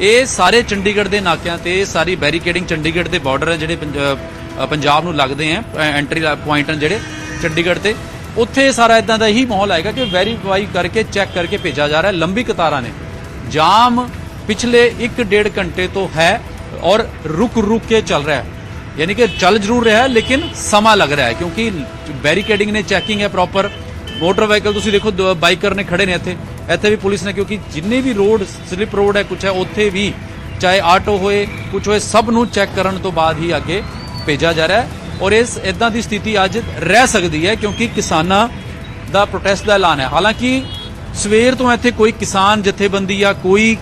ਇਹ ਸਾਰੇ ਚੰਡੀਗੜ੍ਹ ਦੇ ਨਾਕਿਆਂ ਤੇ ਸਾਰੀ ਬੈਰੀਕੇਡਿੰਗ ਚੰਡੀਗੜ੍ਹ ਦੇ ਬਾਰਡਰ ਹੈ ਜਿਹੜੇ ਪੰਜ- ਪੰਜਾਬ ਨੂੰ ਲੱਗਦੇ ਆ ਐਂਟਰੀ ਪੁਆਇੰਟ ਹਨ ਜਿਹੜੇ ਚੰਡੀਗੜ੍ਹ ਤੇ। ਉੱਥੇ ਸਾਰਾ ਇਦਾਂ ਦਾ ਹੀ ਮਾਹੌਲ ਆਏਗਾ ਕਿ ਵੈਰੀਫਾਈ ਕਰਕੇ ਚੈੱਕ ਕਰਕੇ ਭੇਜਿਆ ਜਾ ਰਿਹਾ, ਲੰਬੀ ਕਤਾਰਾਂ ਨੇ। ਜਾਮ ਪਿਛਲੇ 1.5 ਘੰਟੇ ਤੋਂ ਹੈ ਔਰ ਰੁਕ ਰੁਕ ਕੇ ਚੱਲ ਰਿਹਾ। ਹੈ ਯਾਨੀ ਕਿ ਚੱਲ ਜ਼ਰੂਰ ਰਿਹਾ ਹੈ ਲੇਕਿਨ ਸਮਾਂ ਲੱਗ ਰਿਹਾ ਹੈ ਕਿਉਂਕਿ ਬੈਰੀਕੇਡਿੰਗ ਨੇ ਚੈਕਿੰਗ ਹੈ ਪ੍ਰੋਪਰ ਮੋਟਰ ਵਾਹੀਕਲ ਤੁਸੀਂ ਦੇਖੋ ਦ- ਬਾਈਕਰ ਨੇ ਖੜੇ ਨੇ ਇੱਥੇ ਇੱਥੇ ਵੀ ਪੁਲਿਸ ਨੇ ਕਿਉਂਕਿ ਜਿੰਨੇ ਵੀ ਰੋਡ ਸਲਿਪ ਰੋਡ ਹੈ ਕੁਛ ਹੈ ਉੱਥੇ ਵੀ ਚਾਹੇ ਆਟੋ ਹੋਏ ਕੁਛ ਹੋਏ ਸਭ ਨੂੰ ਚੈੱਕ ਕਰਨ ਤੋਂ ਬਾਅਦ ਹੀ ਅੱਗੇ ਭੇਜਿਆ ਜਾ ਰਿਹਾ ਹੈ ਔਰ ਇਸ ਇਦਾਂ ਦੀ ਸਥਿਤੀ ਅੱਜ ਰਹਿ ਸਕਦੀ ਹੈ ਕਿਉਂਕਿ ਕਿਸਾਨਾਂ ਦਾ ਪ੍ਰੋਟੈਸਟ ਦਾ ਐਲਾਨ ਹੈ ਹਾਲਾਂਕਿ ਸਵੇਰ ਤੋਂ ਇੱਥੇ ਕੋਈ ਕਿਸਾਨ ਜਥੇਬੰਦੀ ਜਾਂ ਕੋਈ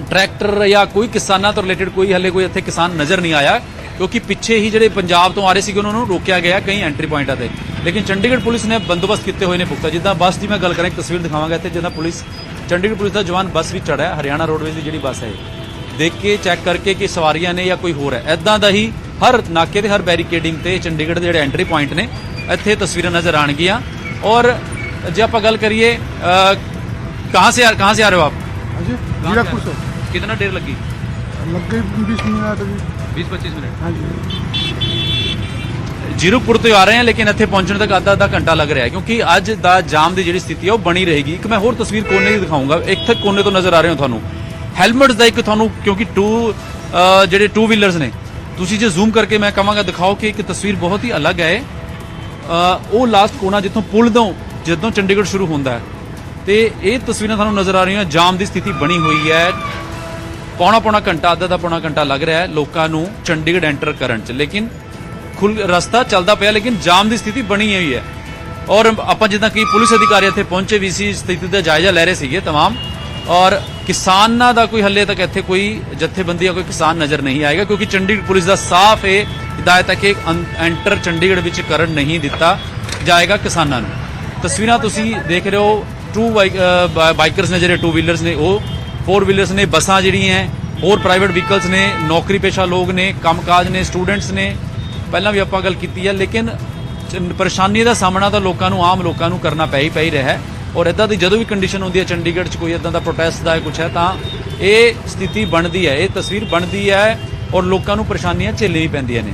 ਟਰੈਕਟਰ ਜਾਂ ਕੋਈ ਕਿਸਾਨਾਂ ਤੋਂ ਰਿਲੇਟਡ ਕੋਈ ਹਲੇ ਕੋਈ ਇੱਥੇ ਕਿਸਾਨ ਨਜ਼ਰ ਨਹੀਂ ਆਇਆ ਕਿਉਂਕਿ ਪਿੱਛੇ ਹੀ ਜਿਹੜੇ ਪੰਜਾਬ ਤੋਂ ਆ ਰਹੇ ਸੀਗੇ ਉਹਨਾਂ ਨੂੰ ਰੋਕਿਆ ਗਿਆ ਕਈ ਐਂਟਰੀ ਪੁਆਇੰਟਾਂ ਤੇ ਲੇਕਿਨ ਚੰਡੀਗੜ੍ਹ ਪੁਲਿਸ ਨੇ ਬੰਦੋਬਸਤ ਕੀਤੇ ਹੋਏ ਨੇ ਪੁਖਤਾ ਜਿੱਦਾਂ ਬੱਸ ਦੀ ਮੈਂ ਗੱਲ ਕਰਾਂ ਇੱਕ ਤਸਵੀਰ ਦਿਖਾਵਾਂਗਾ ਇੱਥੇ ਜਿੱਦਾਂ ਪੁਲਿਸ ਚੰਡੀਗੜ੍ਹ ਪੁਲਿਸ ਦਾ ਜਵਾਨ ਬੱਸ ਵਿੱਚ ਚੜਿਆ ਹਰਿਆਣਾ ਰੋਡਵੇਜ਼ ਦੀ ਜਿਹੜੀ ਬੱਸ ਹੈ ਇਹ। ਦੇਖ ਕੇ ਚੈੱਕ ਕਰਕੇ ਕਿ ਸਵਾਰੀਆਂ ਨੇ ਜਾਂ ਕੋਈ ਹੋਰ ਹੈ ਐਦਾਂ ਦਾ ਹੀ ਹਰ ਨਾਕੇ ਤੇ ਹਰ ਬੈਰੀਕੇਡਿੰਗ ਤੇ ਚੰਡੀਗੜ੍ਹ ਦੇ ਜਿਹੜੇ ਐਂਟਰੀ ਪੁਆਇੰਟ ਨੇ ਇੱਥੇ ਤਸਵੀਰਾਂ ਨਜ਼ਰ ਆਣਗੀਆਂ ਔਰ ਜੇ ਆਪਾਂ ਗੱਲ ਕਰੀਏ ਅ, ਕਹਾਂ ਸੇ ਆ ਕਹਾਂ ਸੇ ਆ ਰਹੇ ਹੋ ਆਪ जी जीरापुर से कितना देर लगी लग गई बीस मिनट 20 25 ਮਿੰਟ। ਹਾਂਜੀ। ਜੀਰਕਪੁਰ ਤੋਂ ਆ ਰਹੇ ਹਾਂ ਲੇਕਿਨ ਇੱਥੇ ਪਹੁੰਚਣ ਤੱਕ ਅੱਧਾ ਅੱਧਾ ਘੰਟਾ ਲੱਗ ਰਿਹਾ ਹੈ ਕਿਉਂਕਿ ਅੱਜ ਦਾ ਜਾਮ ਦੀ ਜਿਹੜੀ ਸਥਿਤੀ ਹੈ ਉਹ ਬਣੀ ਰਹੇਗੀ। ਇੱਕ ਮੈਂ ਹੋਰ ਤਸਵੀਰ ਕੋਨੇ ਦੀ ਦਿਖਾਉਂਗਾ ਇੱਥੇ ਕੋਨੇ ਤੋਂ ਨਜ਼ਰ ਆ ਰਹੇ ਹੋ ਤੁਹਾਨੂੰ। ਹੈਲਮਟਸ ਦਾ ਇੱਕ ਤੁਹਾਨੂੰ ਕਿਉਂਕਿ ਟੂ ਜਿਹੜੇ ਟੂ ਵੀਲਰਸ ਨੇ ਤੁਸੀਂ ਜੇ ਜ਼ੂਮ ਕਰਕੇ ਮੈਂ ਕਹਾਂਗਾ ਦਿਖਾਓ ਕਿ ਇੱਕ ਤਸਵੀਰ ਬਹੁਤ ਹੀ ਅਲੱਗ ਹੈ। ਉਹ ਲਾਸਟ ਕੋਨਾ ਜਿੱਥੋਂ ਪੁਲ ਤੋਂ ਜਦੋਂ ਚੰਡੀਗੜ੍ਹ ਸ਼ੁਰੂ ਹੁੰਦਾ ਹੈ। ਤੇ ਇਹ ਤਸਵੀਰਾਂ ਤੁਹਾਨੂੰ ਨਜ਼ਰ ਆ ਰਹੀਆਂ ਜਾਮ ਦੀ ਸਥਿਤੀ ਬਣੀ ਹੋਈ ਹੈ। ਪੌਣਾ ਪੌਣਾ ਘੰਟਾ ਅੱਧਾ ਦਾ ਪੌਣਾ ਘੰਟਾ ਲੱਗ ਰਿਹਾ ਹੈ ਲੋਕਾਂ ਨੂੰ ਚੰਡੀਗੜ੍ਹ ਐਂਟਰ ਕਰਨ ਚ ਲੇਕਿਨ ਖੁੱਲ ਰਸਤਾ ਚੱਲਦਾ ਪਿਆ ਲੇਕਿਨ ਜਾਮ ਦੀ ਸਥਿਤੀ ਬਣੀ ਹੋਈ ਹੈ ਔਰ ਆਪਾਂ ਜਿੱਦਾਂ ਕਿ ਪੁਲਿਸ ਅਧਿਕਾਰੀ ਇੱਥੇ ਪਹੁੰਚੇ ਵੀ ਸੀ ਸਥਿਤੀ ਦਾ ਜਾਇਜ਼ਾ ਲੈ ਰਹੇ ਸੀਗੇ तमाम ਔਰ ਕਿਸਾਨਾਂ ਦਾ ਕੋਈ ਹੱਲੇ ਤੱਕ ਇੱਥੇ ਕੋਈ ਜਥੇਬੰਦੀ ਜਾਂ ਕੋਈ ਕਿਸਾਨ ਨਜ਼ਰ ਨਹੀਂ ਆਏਗਾ ਕਿਉਂਕਿ ਚੰਡੀਗੜ੍ਹ ਪੁਲਿਸ ਦਾ ਸਾਫ਼ ਇਹ ਹਦਾਇਤ ਹੈ ਕਿ ਅੰ- ਐਂਟਰ ਚੰਡੀਗੜ੍ਹ ਵਿੱਚ ਕਰਨ ਨਹੀਂ ਦਿੱਤਾ ਜਾਏਗਾ ਕਿਸਾਨਾਂ ਨੂੰ ਤਸਵੀਰਾਂ ਤੁਸੀਂ ਦੇਖ ਰਹੇ ਹੋ ਟੂ ਬਾਈਕਰਸ ਨੇ ਜਿਹੜੇ ਟੂ ਵੀਲਰਸ ਨੇ ਉਹ ਫੋਰ ਵੀਲਰਸ ਨੇ ਬੱਸਾਂ ਜਿਹੜੀਆਂ ਹੈ, ਹੋਰ ਪ੍ਰਾਈਵੇਟ ਵਹੀਕਲਸ ਨੇ ਨੌਕਰੀ ਪੇਸ਼ਾ ਲੋਕ ਨੇ ਕੰਮਕਾਜ ਨੇ ਸਟੂਡੈਂਟਸ ਨੇ ਪਹਿਲਾਂ ਵੀ ਆਪਾਂ ਗੱਲ ਕੀਤੀ ਹੈ ਲੇਕਿਨ ਚ- ਪਰੇਸ਼ਾਨੀ ਦਾ ਸਾਹਮਣਾ ਤਾਂ ਲੋਕਾਂ ਨੂੰ ਆਮ ਲੋਕਾਂ ਨੂੰ ਕਰਨਾ ਪੈ ਹੀ ਪੈ ਹੀ ਰਿਹਾ ਹੈ। ਔਰ ਇਦਾਂ ਦੀ ਜਦੋਂ ਵੀ ਕੰਡੀਸ਼ਨ ਹੁੰਦੀ ਹੈ ਚੰਡੀਗੜ੍ਹ 'ਚ ਕੋਈ ਇਦਾਂ ਦਾ ਪ੍ਰੋਟੈਸਟ ਦਾ ਕੁਝ ਹੈ ਤਾਂ ਇਹ ਸਥਿਤੀ ਬਣਦੀ ਹੈ ਇਹ ਤਸਵੀਰ ਬਣਦੀ ਹੈ ਔਰ ਲੋਕਾਂ ਨੂੰ ਪਰੇਸ਼ਾਨੀਆਂ ਝੇਲਣੀ ਪੈਂਦੀਆਂ ਨੇ।